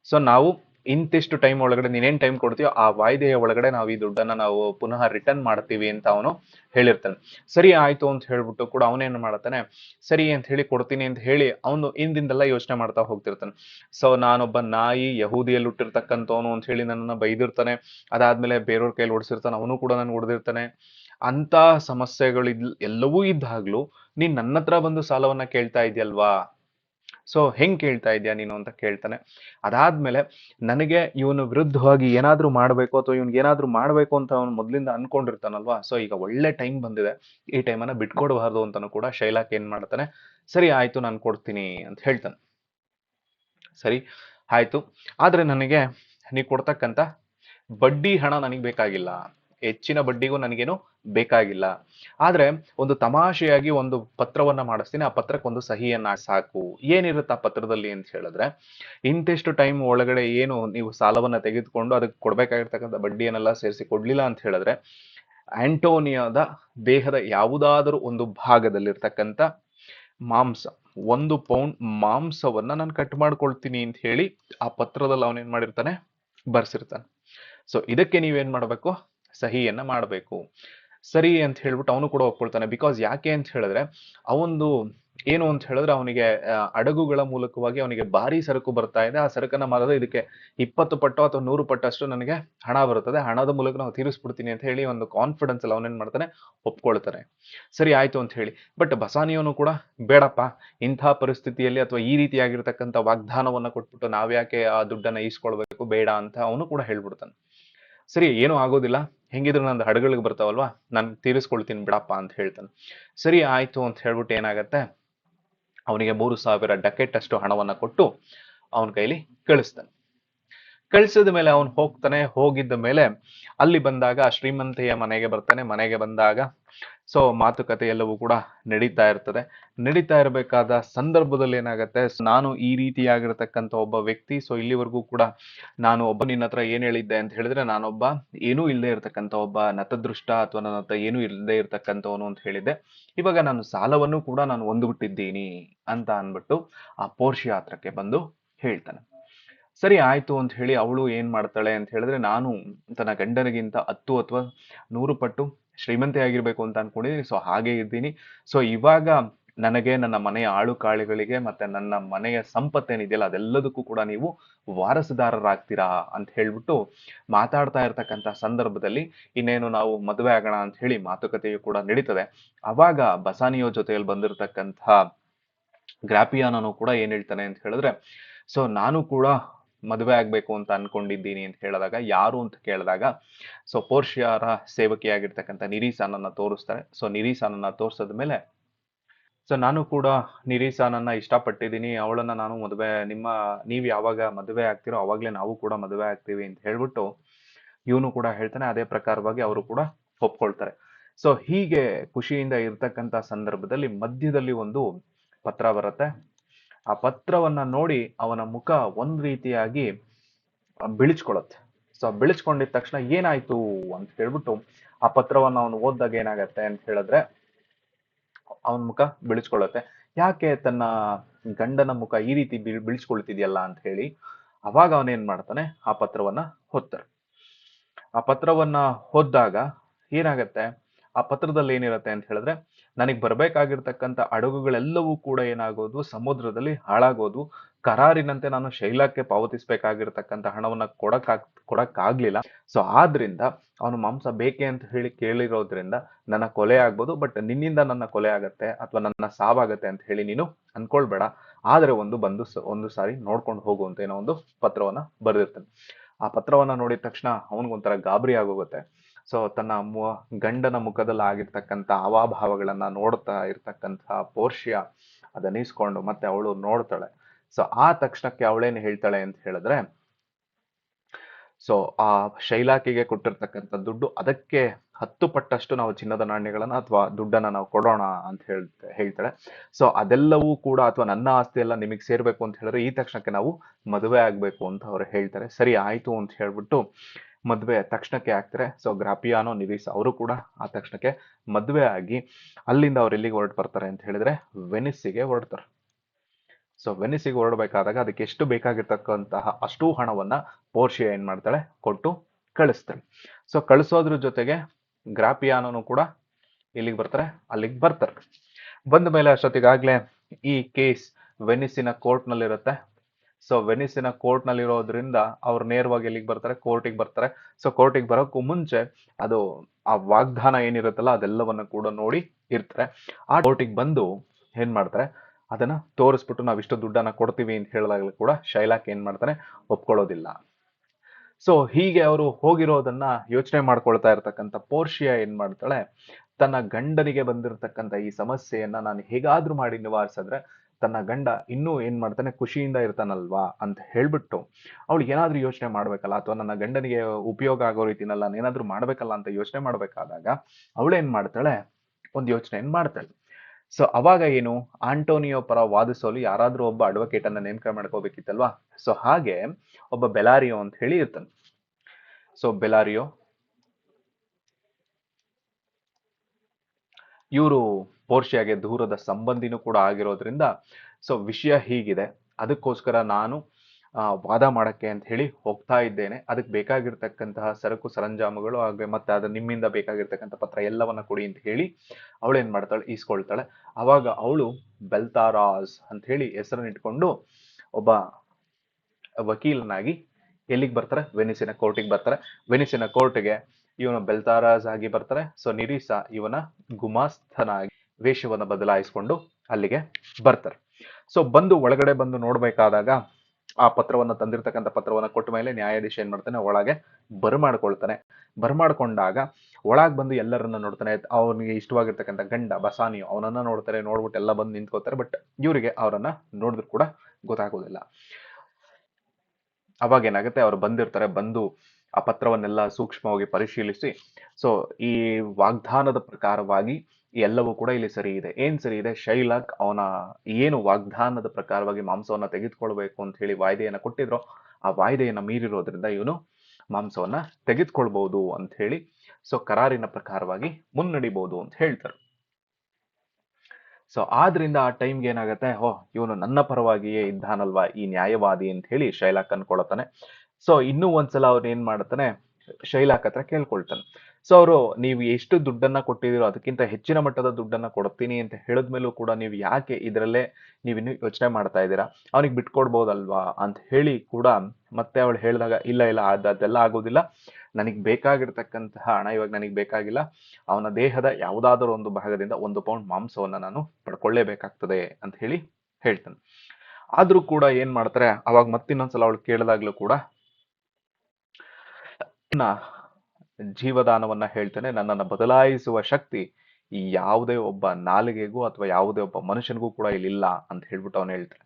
[SPEAKER 1] ಸೊ ನಾವು ಇಂತಿಷ್ಟು ಟೈಮ್ ಒಳಗಡೆ ನೀನೇನ್ ಟೈಮ್ ಕೊಡ್ತೀಯೋ ಆ ವಾಯ್ದೆಯ ಒಳಗಡೆ ನಾವು ಈ ದುಡ್ಡನ್ನ ನಾವು ಪುನಃ ರಿಟರ್ನ್ ಮಾಡ್ತೀವಿ ಅಂತ ಅವನು ಹೇಳಿರ್ತಾನೆ. ಸರಿ, ಆಯ್ತು ಅಂತ ಹೇಳ್ಬಿಟ್ಟು ಕೂಡ ಅವನೇನ್ ಮಾಡ್ತಾನೆ, ಸರಿ ಅಂತ ಹೇಳಿ ಕೊಡ್ತೀನಿ ಅಂತ ಹೇಳಿ ಅವನು ಹಿಂದಿಂದೆಲ್ಲ ಯೋಚನೆ ಮಾಡ್ತಾ ಹೋಗ್ತಿರ್ತಾನೆ. ಸೊ ನಾನೊಬ್ಬ ನಾಯಿ ಯಹೂದಿಯಲ್ಲಿ ಹುಟ್ಟಿರ್ತಕ್ಕಂಥವನು ಅಂತ ಹೇಳಿ ನನ್ನನ್ನ ಬೈದಿರ್ತಾನೆ. ಅದಾದ್ಮೇಲೆ ಬೇರೆಯವ್ರ ಕೈಲಿ ಓಡಿಸಿರ್ತಾನೆ, ಅವನು ಕೂಡ ನನ್ಗೆ ಹೊಡೆದಿರ್ತಾನೆ. ಅಂತ ಸಮಸ್ಯೆಗಳು ಎಲ್ಲವೂ ಇದ್ದಾಗ್ಲೂ ನೀನ್ ನನ್ನ ಹತ್ರ ಬಂದು ಸಾಲವನ್ನ ಕೇಳ್ತಾ ಇದೆಯಲ್ವಾ? ಸೊ ಹೆಂಗೆ ಕೇಳ್ತಾ ಇದೆಯಾ ನೀನು ಅಂತ ಕೇಳ್ತಾನೆ. ಅದಾದ್ಮೇಲೆ ನನಗೆ ಇವನು ವಿರುದ್ಧವಾಗಿ ಏನಾದ್ರೂ ಮಾಡಬೇಕು ಅಥವಾ ಇವ್ನಿಗೆ ಏನಾದ್ರೂ ಮಾಡಬೇಕು ಅಂತ ಅವನು ಮೊದಲಿಂದ ಅನ್ಕೊಂಡಿರ್ತಾನಲ್ವಾ? ಸೊ ಈಗ ಒಳ್ಳೆ ಟೈಮ್ ಬಂದಿದೆ. ಈ ಟೈಮನ್ನು ಬಿಟ್ಕೊಡಬಾರ್ದು ಅಂತಲೂ ಕೂಡ ಶೈಲಾಕ್ ಏನು ಮಾಡ್ತಾನೆ, ಸರಿ, ಆಯ್ತು, ನಾನು ಕೊಡ್ತೀನಿ ಅಂತ ಹೇಳ್ತಾನೆ. ಸರಿ, ಆಯ್ತು. ಆದರೆ ನನಗೆ ನೀವು ಕೊಡ್ತಕ್ಕಂತ ಬಡ್ಡಿ ಹಣ ನನಗೆ ಬೇಕಾಗಿಲ್ಲ. ಹೆಚ್ಚಿನ ಬಡ್ಡಿಗೂ ನನಗೇನು ಬೇಕಾಗಿಲ್ಲ. ಆದ್ರೆ ಒಂದು ತಮಾಷೆಯಾಗಿ ಒಂದು ಪತ್ರವನ್ನ ಮಾಡಿಸ್ತೀನಿ, ಆ ಪತ್ರಕ್ಕೆ ಒಂದು ಸಹಿಯನ್ನ ಸಾಕು. ಏನಿರುತ್ತೆ ಆ ಪತ್ರದಲ್ಲಿ ಅಂತ ಹೇಳಿದ್ರೆ, ಇಂತಿಷ್ಟು ಟೈಮ್ ಒಳಗಡೆ ಏನು ನೀವು ಸಾಲವನ್ನ ತೆಗೆದುಕೊಂಡು ಅದಕ್ಕೆ ಕೊಡ್ಬೇಕಾಗಿರ್ತಕ್ಕಂಥ ಬಡ್ಡಿಯನ್ನೆಲ್ಲ ಸೇರಿಸಿ ಕೊಡ್ಲಿಲ್ಲ ಅಂತ ಹೇಳಿದ್ರೆ, ಆಂಟೋನಿಯಾದ ದೇಹದ ಯಾವುದಾದರೂ ಒಂದು ಭಾಗದಲ್ಲಿರ್ತಕ್ಕಂಥ ಮಾಂಸ, ಒಂದು ಪೌಂಡ್ ಮಾಂಸವನ್ನ ನಾನು ಕಟ್ ಮಾಡ್ಕೊಳ್ತೀನಿ ಅಂತ ಹೇಳಿ ಆ ಪತ್ರದಲ್ಲಿ ಅವನೇನ್ ಮಾಡಿರ್ತಾನೆ, ಬರ್ಸಿರ್ತಾನೆ. ಸೊ ಇದಕ್ಕೆ ನೀವೇನ್ ಮಾಡ್ಬೇಕು? ಸಹಿಯನ್ನ ಮಾಡಬೇಕು. ಸರಿ ಅಂತ ಹೇಳ್ಬಿಟ್ಟು ಅವನು ಕೂಡ ಒಪ್ಕೊಳ್ತಾನೆ. ಬಿಕಾಸ್ ಯಾಕೆ ಅಂತ ಹೇಳಿದ್ರೆ, ಅವೊಂದು ಏನು ಅಂತ ಹೇಳಿದ್ರೆ ಅವನಿಗೆ ಹಡಗುಗಳ ಮೂಲಕವಾಗಿ ಅವನಿಗೆ ಭಾರಿ ಸರಕು ಬರ್ತಾ ಇದೆ. ಆ ಸರಕನ್ನ ಮಾರದ ಇದಕ್ಕೆ ಇಪ್ಪತ್ತು ಪಟ್ಟು ಅಥವಾ ನೂರು ಪಟ್ಟಷ್ಟು ನನಗೆ ಹಣ ಬರುತ್ತದೆ. ಹಣದ ಮೂಲಕ ನಾವು ತೀರಿಸ್ಬಿಡ್ತೀನಿ ಅಂತ ಹೇಳಿ ಒಂದು ಕಾನ್ಫಿಡೆನ್ಸ್ ಅಲ್ಲಿ ಅವನೇನ್ ಮಾಡ್ತಾನೆ? ಒಪ್ಕೊಳ್ತಾನೆ. ಸರಿ, ಆಯ್ತು ಅಂತ ಹೇಳಿ. ಬಟ್ ಬಸಾನಿಯವನು ಕೂಡ, ಬೇಡಪ್ಪ, ಇಂಥ ಪರಿಸ್ಥಿತಿಯಲ್ಲಿ ಅಥವಾ ಈ ರೀತಿಯಾಗಿರ್ತಕ್ಕಂಥ ವಾಗ್ದಾನವನ್ನ ಕೊಟ್ಬಿಟ್ಟು ನಾವ್ಯಾಕೆ ಆ ದುಡ್ಡನ್ನ ಈಸ್ಕೊಳ್ಬೇಕು? ಬೇಡ, ಅಂತ ಅವನು ಕೂಡ ಹೇಳ್ಬಿಡ್ತಾನೆ. ಸರಿ, ಏನೂ ಆಗೋದಿಲ್ಲ. ಹೆಂಗಿದ್ರು ನಂದು ಹಡಗಳಿಗೆ ಬರ್ತಾವಲ್ವಾ? ನಾನು ತೀರಿಸ್ಕೊಳ್ತೀನಿ ಬಿಡಪ್ಪ ಅಂತ ಹೇಳ್ತಾನೆ. ಸರಿ ಆಯ್ತು ಅಂತ ಹೇಳ್ಬಿಟ್ಟು ಏನಾಗತ್ತೆ? ಅವನಿಗೆ ಮೂರು ಸಾವಿರ ಡಕೆಟ್ ಅಷ್ಟು ಹಣವನ್ನ ಕೊಟ್ಟು ಅವನ ಕೈಲಿ ಕಳಿಸ್ತಾನೆ. ಕಳಿಸಿದ ಮೇಲೆ ಅವನು ಹೋಗ್ತಾನೆ, ಹೋಗಿದ್ದ ಮೇಲೆ ಅಲ್ಲಿ ಬಂದಾಗ ಶ್ರೀಮಂತೆಯ ಮನೆಗೆ ಬರ್ತಾನೆ, ಮನೆಗೆ ಬಂದಾಗ ಸೊ ಮಾತುಕತೆ ಎಲ್ಲವೂ ಕೂಡ ನಡೀತಾ ಇರ್ತದೆ. ನಡೀತಾ ಇರಬೇಕಾದ ಸಂದರ್ಭದಲ್ಲಿ ಏನಾಗುತ್ತೆ ನಾನು ಈ ರೀತಿಯಾಗಿರ್ತಕ್ಕಂಥ ಒಬ್ಬ ವ್ಯಕ್ತಿ, ಸೊ ಇಲ್ಲಿವರೆಗೂ ಕೂಡ ನಾನು ಒಬ್ಬ, ನಿನ್ನ ಹತ್ರ ಏನ್ ಹೇಳಿದ್ದೆ ಅಂತ ಹೇಳಿದ್ರೆ ನಾನೊಬ್ಬ ಏನೂ ಇಲ್ಲದೆ ಇರತಕ್ಕಂಥ ಒಬ್ಬ ನತದೃಷ್ಟ ಅಥವಾ ನನ್ನ ಹತ್ರ ಏನೂ ಇಲ್ಲದೆ ಇರತಕ್ಕಂಥವನು ಅಂತ ಹೇಳಿದ್ದೆ. ಇವಾಗ ನಾನು ಸಾಲವನ್ನು ಕೂಡ ನಾನು ಹೊಂದ್ಬಿಟ್ಟಿದ್ದೀನಿ ಅಂತ ಅನ್ಬಿಟ್ಟು ಆ ಪೋರ್ಷಿ ಹತ್ರಕ್ಕೆ ಬಂದು ಹೇಳ್ತಾನೆ. ಸರಿ ಆಯ್ತು ಅಂತ ಹೇಳಿ ಅವಳು ಏನ್ ಮಾಡ್ತಾಳೆ ಅಂತ ಹೇಳಿದ್ರೆ, ನಾನು ತನ್ನ ಗಂಡನಿಗಿಂತ ಹತ್ತು ಅಥವಾ ನೂರು ಪಟ್ಟು ಶ್ರೀಮಂತೆ ಆಗಿರ್ಬೇಕು ಅಂತ ಅನ್ಕೊಂಡಿದ್ದೀನಿ ಸೊ, ಹಾಗೆ ಇದ್ದೀನಿ. ಸೊ, ಇವಾಗ ನನಗೆ ನನ್ನ ಮನೆಯ ಆಳು ಕಾಳುಗಳಿಗೆ ಮತ್ತೆ ನನ್ನ ಮನೆಯ ಸಂಪತ್ತೇನಿದೆಯಲ್ಲ ಅದೆಲ್ಲದಕ್ಕೂ ಕೂಡ ನೀವು ವಾರಸುದಾರರಾಗ್ತೀರಾ? ಅಂತ ಹೇಳ್ಬಿಟ್ಟು ಮಾತಾಡ್ತಾ ಇರ್ತಕ್ಕಂಥ ಸಂದರ್ಭದಲ್ಲಿ ಇನ್ನೇನು ನಾವು ಮದುವೆ ಆಗೋಣ ಅಂತ ಹೇಳಿ ಮಾತುಕತೆಯು ಕೂಡ ನಡೀತದೆ. ಅವಾಗ ಬಸಾನಿಯೋ ಜೊತೆಯಲ್ಲಿ ಬಂದಿರತಕ್ಕಂಥ ಗ್ರಾಪಿಯಾನನು ಕೂಡ ಏನ್ ಹೇಳ್ತಾನೆ ಅಂತ ಹೇಳಿದ್ರೆ, ಸೊ, ನಾನು ಕೂಡ ಮದುವೆ ಆಗ್ಬೇಕು ಅಂತ ಅನ್ಕೊಂಡಿದ್ದೀನಿ ಅಂತ ಹೇಳಿದಾಗ, ಯಾರು ಅಂತ ಕೇಳಿದಾಗ ಸೊ ಪೋರ್ಷಿಯಾರ ಸೇವಕಿಯಾಗಿರ್ತಕ್ಕಂಥ ನಿರೀಸಾನನ್ನ ತೋರಿಸ್ತಾರೆ. ಸೊ ನಿರೀಸಾನನ್ನ ತೋರಿಸಿದ ಮೇಲೆ ಸೊ ನಾನು ಕೂಡ ನಿರೀಸಾನನ್ನ ಇಷ್ಟಪಟ್ಟಿದ್ದೀನಿ. ಅವಳನ್ನ ನಾನು ಮದುವೆ, ನಿಮ್ಮ, ನೀವು ಯಾವಾಗ ಮದುವೆ ಆಗ್ತಿರೋ ಅವಾಗ್ಲೇ ನಾವು ಕೂಡ ಮದುವೆ ಆಗ್ತೀವಿ ಅಂತ ಹೇಳ್ಬಿಟ್ಟು ಇವನು ಕೂಡ ಹೇಳ್ತಾನೆ. ಅದೇ ಪ್ರಕಾರವಾಗಿ ಅವರು ಕೂಡ ಒಪ್ಕೊಳ್ತಾರೆ. ಸೊ ಹೀಗೆ ಖುಷಿಯಿಂದ ಇರ್ತಕ್ಕಂಥ ಸಂದರ್ಭದಲ್ಲಿ ಮಧ್ಯದಲ್ಲಿ ಒಂದು ಪತ್ರ ಬರುತ್ತೆ. ಆ ಪತ್ರವನ್ನ ನೋಡಿ ಅವನ ಮುಖ ಒಂದ್ ರೀತಿಯಾಗಿ ಬಿಳಿಸ್ಕೊಳತ್ತೆ ಸೊ ಬಿಳಿಚ್ಕೊಂಡಿದ ತಕ್ಷಣ ಏನಾಯ್ತು ಅಂತ ಹೇಳ್ಬಿಟ್ಟು ಆ ಪತ್ರವನ್ನ ಅವನು ಓದ್ದಾಗ ಏನಾಗತ್ತೆ ಅಂತ ಹೇಳಿದ್ರೆ, ಅವನ ಮುಖ ಬಿಳಿಸ್ಕೊಳ್ಳುತ್ತೆ ಯಾಕೆ ತನ್ನ ಗಂಡನ ಮುಖ ಈ ರೀತಿ ಬೀಳ್ ಬಿಳಿಸ್ಕೊಳ್ತಿದ್ಯಲ್ಲ ಅಂತ ಹೇಳಿ ಅವಾಗ ಅವನೇನ್ ಮಾಡ್ತಾನೆ? ಆ ಪತ್ರವನ್ನ ಹೊತ್ತಾರೆ ಆ ಪತ್ರವನ್ನ ಹೊದ್ದಾಗ ಏನಾಗತ್ತೆ? ಆ ಪತ್ರದಲ್ಲಿ ಏನಿರುತ್ತೆ ಅಂತ ಹೇಳಿದ್ರೆ, ನನಗೆ ಬರಬೇಕಾಗಿರ್ತಕ್ಕಂಥ ಹಡಗುಗಳೆಲ್ಲವೂ ಕೂಡ ಏನಾಗೋದು, ಸಮುದ್ರದಲ್ಲಿ ಹಾಳಾಗೋದು, ಕರಾರಿನಂತೆ ನಾನು ಶೈಲಕ್ಕೆ ಪಾವತಿಸ್ಬೇಕಾಗಿರ್ತಕ್ಕಂಥ ಹಣವನ್ನ ಕೊಡಕ್ ಕೊಡಕ್ಕಾಗ್ಲಿಲ್ಲ. ಸೊ ಆದ್ರಿಂದ ಅವನು ಮಾಂಸ ಬೇಕೆ ಅಂತ ಹೇಳಿ ಕೇಳಿರೋದ್ರಿಂದ ನನ್ನ ಕೊಲೆ ಆಗ್ಬೋದು, ಬಟ್ ನಿನ್ನಿಂದ ನನ್ನ ಕೊಲೆ ಆಗತ್ತೆ ಅಥವಾ ನನ್ನ ಸಾವಾಗತ್ತೆ ಅಂತ ಹೇಳಿ ನೀನು ಅನ್ಕೊಳ್ಬೇಡ. ಆದ್ರೆ ಒಂದು ಬಂದು ಒಂದು ಸಾರಿ ನೋಡ್ಕೊಂಡು ಹೋಗು ಅಂತ ಏನೋ ಒಂದು ಪತ್ರವನ್ನ ಬರೆದಿರ್ತಾನೆ. ಆ ಪತ್ರವನ್ನ ನೋಡಿದ ತಕ್ಷಣ ಅವನಿಗೊಂಥರ ಗಾಬರಿ ಆಗೋಗುತ್ತೆ. ಸೊ ತನ್ನ ಗಂಡನ ಮುಖದಲ್ಲಿ ಆಗಿರ್ತಕ್ಕಂಥ ಹಾವಾಭಾವಗಳನ್ನ ನೋಡ್ತಾ ಇರ್ತಕ್ಕಂಥ ಪೋರ್ಷ್ಯ ಅದನ್ನಿಸ್ಕೊಂಡು ಮತ್ತೆ ಅವಳು ನೋಡ್ತಾಳೆ. ಸೊ ಆ ತಕ್ಷಣಕ್ಕೆ ಅವಳೇನು ಹೇಳ್ತಾಳೆ ಅಂತ ಹೇಳಿದ್ರೆ, ಸೊ ಆ ಶೈಲಾಕಿಗೆ ಕೊಟ್ಟಿರ್ತಕ್ಕಂಥ ದುಡ್ಡು ಅದಕ್ಕೆ ಹತ್ತು ಪಟ್ಟಷ್ಟು ನಾವು ಚಿನ್ನದ ನಾಣ್ಯಗಳನ್ನ ಅಥವಾ ದುಡ್ಡನ್ನ ನಾವು ಕೊಡೋಣ ಅಂತ ಹೇಳ್ತಾ, ಹೇಳ್ತಾಳೆ. ಸೊ ಅದೆಲ್ಲವೂ ಕೂಡ ಅಥವಾ ನನ್ನ ಆಸ್ತಿ ಎಲ್ಲ ನಿಮಗೆ ಸೇರ್ಬೇಕು ಅಂತ ಹೇಳಿದ್ರೆ ಈ ತಕ್ಷಣಕ್ಕೆ ನಾವು ಮದುವೆ ಆಗ್ಬೇಕು ಅಂತ ಅವ್ರು ಹೇಳ್ತಾರೆ. ಸರಿ, ಆಯ್ತು ಅಂತ ಹೇಳ್ಬಿಟ್ಟು ಮದುವೆ ತಕ್ಷಣಕ್ಕೆ ಆಗ್ತಾರೆ. ಸೊ ಗ್ರಾಪಿಯಾನೋ ನಿರೀಸ್ ಅವರು ಕೂಡ ಆ ತಕ್ಷಣಕ್ಕೆ ಮದುವೆ ಆಗಿ ಅಲ್ಲಿಂದ ಅವ್ರು ಎಲ್ಲಿಗೆ ಹೊರಟು ಬರ್ತಾರೆ ಅಂತ ಹೇಳಿದ್ರೆ ವೆನಿಸ್ಸಿಗೆ ಹೊರಡ್ತಾರೆ ಸೊ ವೆನಿಸ್ಸಿಗೆ ಹೊರಡಬೇಕಾದಾಗ ಅದಕ್ಕೆ ಎಷ್ಟು ಬೇಕಾಗಿರ್ತಕ್ಕಂತಹ ಅಷ್ಟು ಹಣವನ್ನ ಪೋರ್ಷಿಯಾ ಏನ್ ಮಾಡ್ತಾಳೆ? ಕೊಟ್ಟು ಕಳಿಸ್ತಾಳೆ. ಸೊ ಕಳಿಸೋದ್ರ ಜೊತೆಗೆ ಗ್ರಾಪಿಯಾನೋನು ಕೂಡ ಇಲ್ಲಿಗೆ ಬರ್ತಾರೆ. ಅಲ್ಲಿಗೆ ಬರ್ತಾರೆ. ಬಂದ ಮೇಲೆ ಅಷ್ಟೊತ್ತಿಗಾಗ್ಲೇ ಈ ಕೇಸ್ ವೆನಿಸ್ಸಿನ ಕೋರ್ಟ್ ನಲ್ಲಿರುತ್ತೆ. ಸೊ ವೆನಿಸಿನ ಕೋರ್ಟ್ನಲ್ಲಿ ಇರೋದ್ರಿಂದ ಅವ್ರು ನೇರವಾಗಿ ಎಲ್ಲಿಗೆ ಬರ್ತಾರೆ? ಕೋರ್ಟಿಗೆ ಬರ್ತಾರೆ. ಸೊ ಕೋರ್ಟಿಗೆ ಬರೋಕ್ಕೂ ಮುಂಚೆ ಅದು ಆ ವಾಗ್ದಾನ ಏನಿರುತ್ತಲ್ಲ, ಅದೆಲ್ಲವನ್ನ ಕೂಡ ನೋಡಿ ಇರ್ತಾರೆ. ಆ ಕೋರ್ಟಿಗೆ ಬಂದು ಏನ್ ಮಾಡ್ತಾರೆ? ಅದನ್ನ ತೋರಿಸ್ಬಿಟ್ಟು ನಾವು ಇಷ್ಟು ದುಡ್ಡನ್ನ ಕೊಡ್ತೀವಿ ಅಂತ ಹೇಳಿದಾಗಲೂ ಕೂಡ ಶೈಲಾಕ್ ಏನ್ ಮಾಡ್ತಾನೆ? ಒಪ್ಕೊಳ್ಳೋದಿಲ್ಲ. ಸೊ ಹೀಗೆ ಅವರು ಹೋಗಿರೋದನ್ನ ಯೋಚನೆ ಮಾಡ್ಕೊಳ್ತಾ ಇರ್ತಕ್ಕಂಥ ಪೋರ್ಷಿಯಾ ಏನ್ ಮಾಡ್ತಾಳೆ? ತನ್ನ ಗಂಡನಿಗೆ ಬಂದಿರತಕ್ಕಂಥ ಈ ಸಮಸ್ಯೆಯನ್ನ ನಾನು ಹೇಗಾದ್ರೂ ಮಾಡಿ ನಿವಾರಿಸಿದ್ರೆ ತನ್ನ ಗಂಡ ಇನ್ನೂ ಏನ್ ಮಾಡ್ತಾನೆ, ಖುಷಿಯಿಂದ ಇರ್ತಾನಲ್ವಾ ಅಂತ ಹೇಳ್ಬಿಟ್ಟು ಅವಳು ಏನಾದ್ರೂ ಯೋಚನೆ ಮಾಡ್ಬೇಕಲ್ಲ ಅಥವಾ ನನ್ನ ಗಂಡನಿಗೆ ಉಪಯೋಗ ಆಗೋ ರೀತಿನಲ್ಲ ನಾನು ಏನಾದ್ರೂ ಮಾಡ್ಬೇಕಲ್ಲ ಅಂತ ಯೋಚನೆ ಮಾಡ್ಬೇಕಾದಾಗ ಅವಳೇನ್ ಮಾಡ್ತಾಳೆ? ಒಂದು ಯೋಚನೆಯನ್ನು ಮಾಡ್ತಾಳೆ. ಸೊ ಅವಾಗ ಏನು? ಆಂಟೋನಿಯೋ ಪರ ವಾದಿಸಲು ಯಾರಾದ್ರೂ ಒಬ್ಬ ಅಡ್ವೊಕೇಟ್ ಅನ್ನ ನೇಮಕ ಮಾಡ್ಕೋಬೇಕಿತ್ತಲ್ವಾ? ಸೊ ಹಾಗೆ ಒಬ್ಬ ಬೆಲಾರಿಯೋ ಅಂತ ಹೇಳಿ ಇರ್ತಾನೆ. ಸೊ ಬೆಲಾರಿಯೋ, ಇವರು ಪೋರ್ಷಿಯಾಗೆ ದೂರದ ಸಂಬಂಧಿನೂ ಕೂಡ ಆಗಿರೋದ್ರಿಂದ ಸೊ ವಿಷಯ ಹೀಗಿದೆ. ಅದಕ್ಕೋಸ್ಕರ ನಾನು ವಾದ ಮಾಡಕ್ಕೆ ಅಂತ ಹೇಳಿ ಹೋಗ್ತಾ ಇದ್ದೇನೆ. ಅದಕ್ಕೆ ಬೇಕಾಗಿರ್ತಕ್ಕಂತಹ ಸರಕು, ಸರಂಜಾಮುಗಳು ಹಾಗೆ ಮತ್ತೆ ಅದು ನಿಮ್ಮಿಂದ ಬೇಕಾಗಿರ್ತಕ್ಕಂಥ ಪತ್ರ ಎಲ್ಲವನ್ನ ಕೊಡಿ ಅಂತ ಹೇಳಿ ಅವಳು ಏನ್ ಮಾಡ್ತಾಳೆ? ಈಸ್ಕೊಳ್ತಾಳೆ. ಅವಾಗ ಅವಳು ಬೆಲ್ತಾರಾಜ್ ಅಂತ ಹೇಳಿ ಹೆಸರನ್ನ ಇಟ್ಕೊಂಡು ಒಬ್ಬ ವಕೀಲನಾಗಿ ಎಲ್ಲಿಗೆ ಬರ್ತಾರೆ? ವೆನಿಸಿನ ಕೋರ್ಟಿಗೆ ಬರ್ತಾರೆ. ವೆನಿಸಿನ ಕೋರ್ಟ್ಗೆ ಇವನು ಬೆಲ್ತಾರಾಜ್ ಆಗಿ ಬರ್ತಾರೆ. ಸೊ ನಿರೀಸ ಇವನ ಗುಮಾಸ್ತನಾಗಿ ವೇಷವನ್ನ ಬದಲಾಯಿಸಿಕೊಂಡು ಅಲ್ಲಿಗೆ ಬರ್ತಾರೆ. ಸೊ ಬಂದು ಒಳಗಡೆ ಬಂದು ನೋಡ್ಬೇಕಾದಾಗ ಆ ಪತ್ರವನ್ನ ತಂದಿರ್ತಕ್ಕಂಥ ಪತ್ರವನ್ನ ಕೊಟ್ಟ ಮೇಲೆ ನ್ಯಾಯಾಧೀಶ ಏನ್ ಮಾಡ್ತಾನೆ, ಒಳಗೆ ಬರಮಾಡ್ಕೊಳ್ತಾನೆ. ಬರಮಾಡ್ಕೊಂಡಾಗ ಒಳಗ್ ಬಂದು ಎಲ್ಲರನ್ನ ನೋಡ್ತಾನೆ. ಅವನಿಗೆ ಇಷ್ಟವಾಗಿರ್ತಕ್ಕಂಥ ಗಂಡ, ಬಸಾನಿಯು ಅವನನ್ನ ನೋಡ್ತಾರೆ, ನೋಡ್ಬಿಟ್ಟು ಎಲ್ಲ ಬಂದು ನಿಂತ್ಕೋತಾರೆ ಬಟ್ ಇವರಿಗೆ ಅವರನ್ನ ನೋಡಿದ್ರು ಕೂಡ ಗೊತ್ತಾಗೋದಿಲ್ಲ. ಅವಾಗ ಏನಾಗುತ್ತೆ, ಅವ್ರು ಬಂದಿರ್ತಾರೆ, ಬಂದು ಆ ಪತ್ರವನ್ನೆಲ್ಲ ಸೂಕ್ಷ್ಮವಾಗಿ ಪರಿಶೀಲಿಸಿ. ಸೊ ಈ ವಾಗ್ದಾನದ ಪ್ರಕಾರವಾಗಿ ಎಲ್ಲವೂ ಕೂಡ ಇಲ್ಲಿ ಸರಿ ಇದೆ. ಏನ್ ಸರಿ ಇದೆ? ಶೈಲಾಕ್ ಅವನ ಏನು ವಾಗ್ದಾನದ ಪ್ರಕಾರವಾಗಿ ಮಾಂಸವನ್ನ ತೆಗೆದುಕೊಳ್ಬೇಕು ಅಂತ ಹೇಳಿ ವಾಯ್ದೆಯನ್ನ ಕೊಟ್ಟಿದ್ರು, ಆ ವಾಯ್ದೆಯನ್ನ ಮೀರಿರೋದ್ರಿಂದ ಇವನು ಮಾಂಸವನ್ನ ತೆಗೆದುಕೊಳ್ಬಹುದು ಅಂತ ಹೇಳಿ ಸೊ ಕರಾರಿನ ಪ್ರಕಾರವಾಗಿ ಮುನ್ನಡಿಬಹುದು ಅಂತ ಹೇಳ್ತಾರೆ. ಸೊ ಆದ್ರಿಂದ ಆ ಟೈಮ್ಗೆ ಏನಾಗುತ್ತೆ? ಓ, ಇವನು ನನ್ನ ಪರವಾಗಿಯೇ ಇದ್ದಾನಲ್ವಾ ಈ ನ್ಯಾಯವಾದಿ ಅಂತ ಹೇಳಿ ಶೈಲಾಕ್ ಅನ್ಕೊಳತಾನೆ ಸೊ ಇನ್ನೂ ಒಂದ್ಸಲ ಅವ್ರು ಏನ್ ಮಾಡ್ತಾನೆ? ಶೈಲಾಕ್ ಹತ್ರ ಕೇಳ್ಕೊಳ್ತಾನೆ. ಸೊ ಅವರು, ನೀವು ಎಷ್ಟು ದುಡ್ಡನ್ನ ಕೊಟ್ಟಿದ್ದೀರೋ ಅದಕ್ಕಿಂತ ಹೆಚ್ಚಿನ ಮಟ್ಟದ ದುಡ್ಡನ್ನ ಕೊಡ್ತೀನಿ ಅಂತ ಹೇಳಿದ್ಮೇಲೂ ಕೂಡ ನೀವು ಯಾಕೆ ಇದರಲ್ಲೇ ನೀವಿನ್ನು ಯೋಚನೆ ಮಾಡ್ತಾ ಇದ್ದೀರಾ? ಅವನಿಗೆ ಬಿಟ್ಕೊಡ್ಬೋದಲ್ವಾ? ಅಂತ ಹೇಳಿ ಕೂಡ ಮತ್ತೆ ಅವಳು ಹೇಳಿದಾಗ, ಇಲ್ಲ ಇಲ್ಲ, ಅದ್, ಅದೆಲ್ಲ ಆಗೋದಿಲ್ಲ. ನನಗೆ ಬೇಕಾಗಿರ್ತಕ್ಕಂತಹ ಹಣ ಇವಾಗ ನನಗೆ ಬೇಕಾಗಿಲ್ಲ. ಅವನ ದೇಹದ ಯಾವುದಾದರೂ ಒಂದು ಭಾಗದಿಂದ ಒಂದು ಪೌಂಡ್ ಮಾಂಸವನ್ನ ನಾನು ಪಡ್ಕೊಳ್ಳೇಬೇಕಾಗ್ತದೆ ಅಂತ ಹೇಳಿ ಹೇಳ್ತಾನೆ. ಆದರೂ ಕೂಡ ಏನ್ ಮಾಡ್ತಾರೆ? ಅವಾಗ ಮತ್ತಿನ್ನೊಂದ್ಸಲ ಅವಳು ಕೇಳಿದಾಗ್ಲೂ ಕೂಡ ಜೀವದಾನವನ್ನ ಹೇಳ್ತೇನೆ, ನನ್ನನ್ನ ಬದಲಾಯಿಸುವ ಶಕ್ತಿ ಈ ಯಾವುದೇ ಒಬ್ಬ ನಾಲಿಗೆಗೂ ಅಥವಾ ಯಾವುದೇ ಒಬ್ಬ ಮನುಷ್ಯನಿಗೂ ಕೂಡ ಇಲ್ಲಿಲ್ಲ ಅಂತ ಹೇಳ್ಬಿಟ್ಟು ಅವನು ಹೇಳ್ತಾನೆ.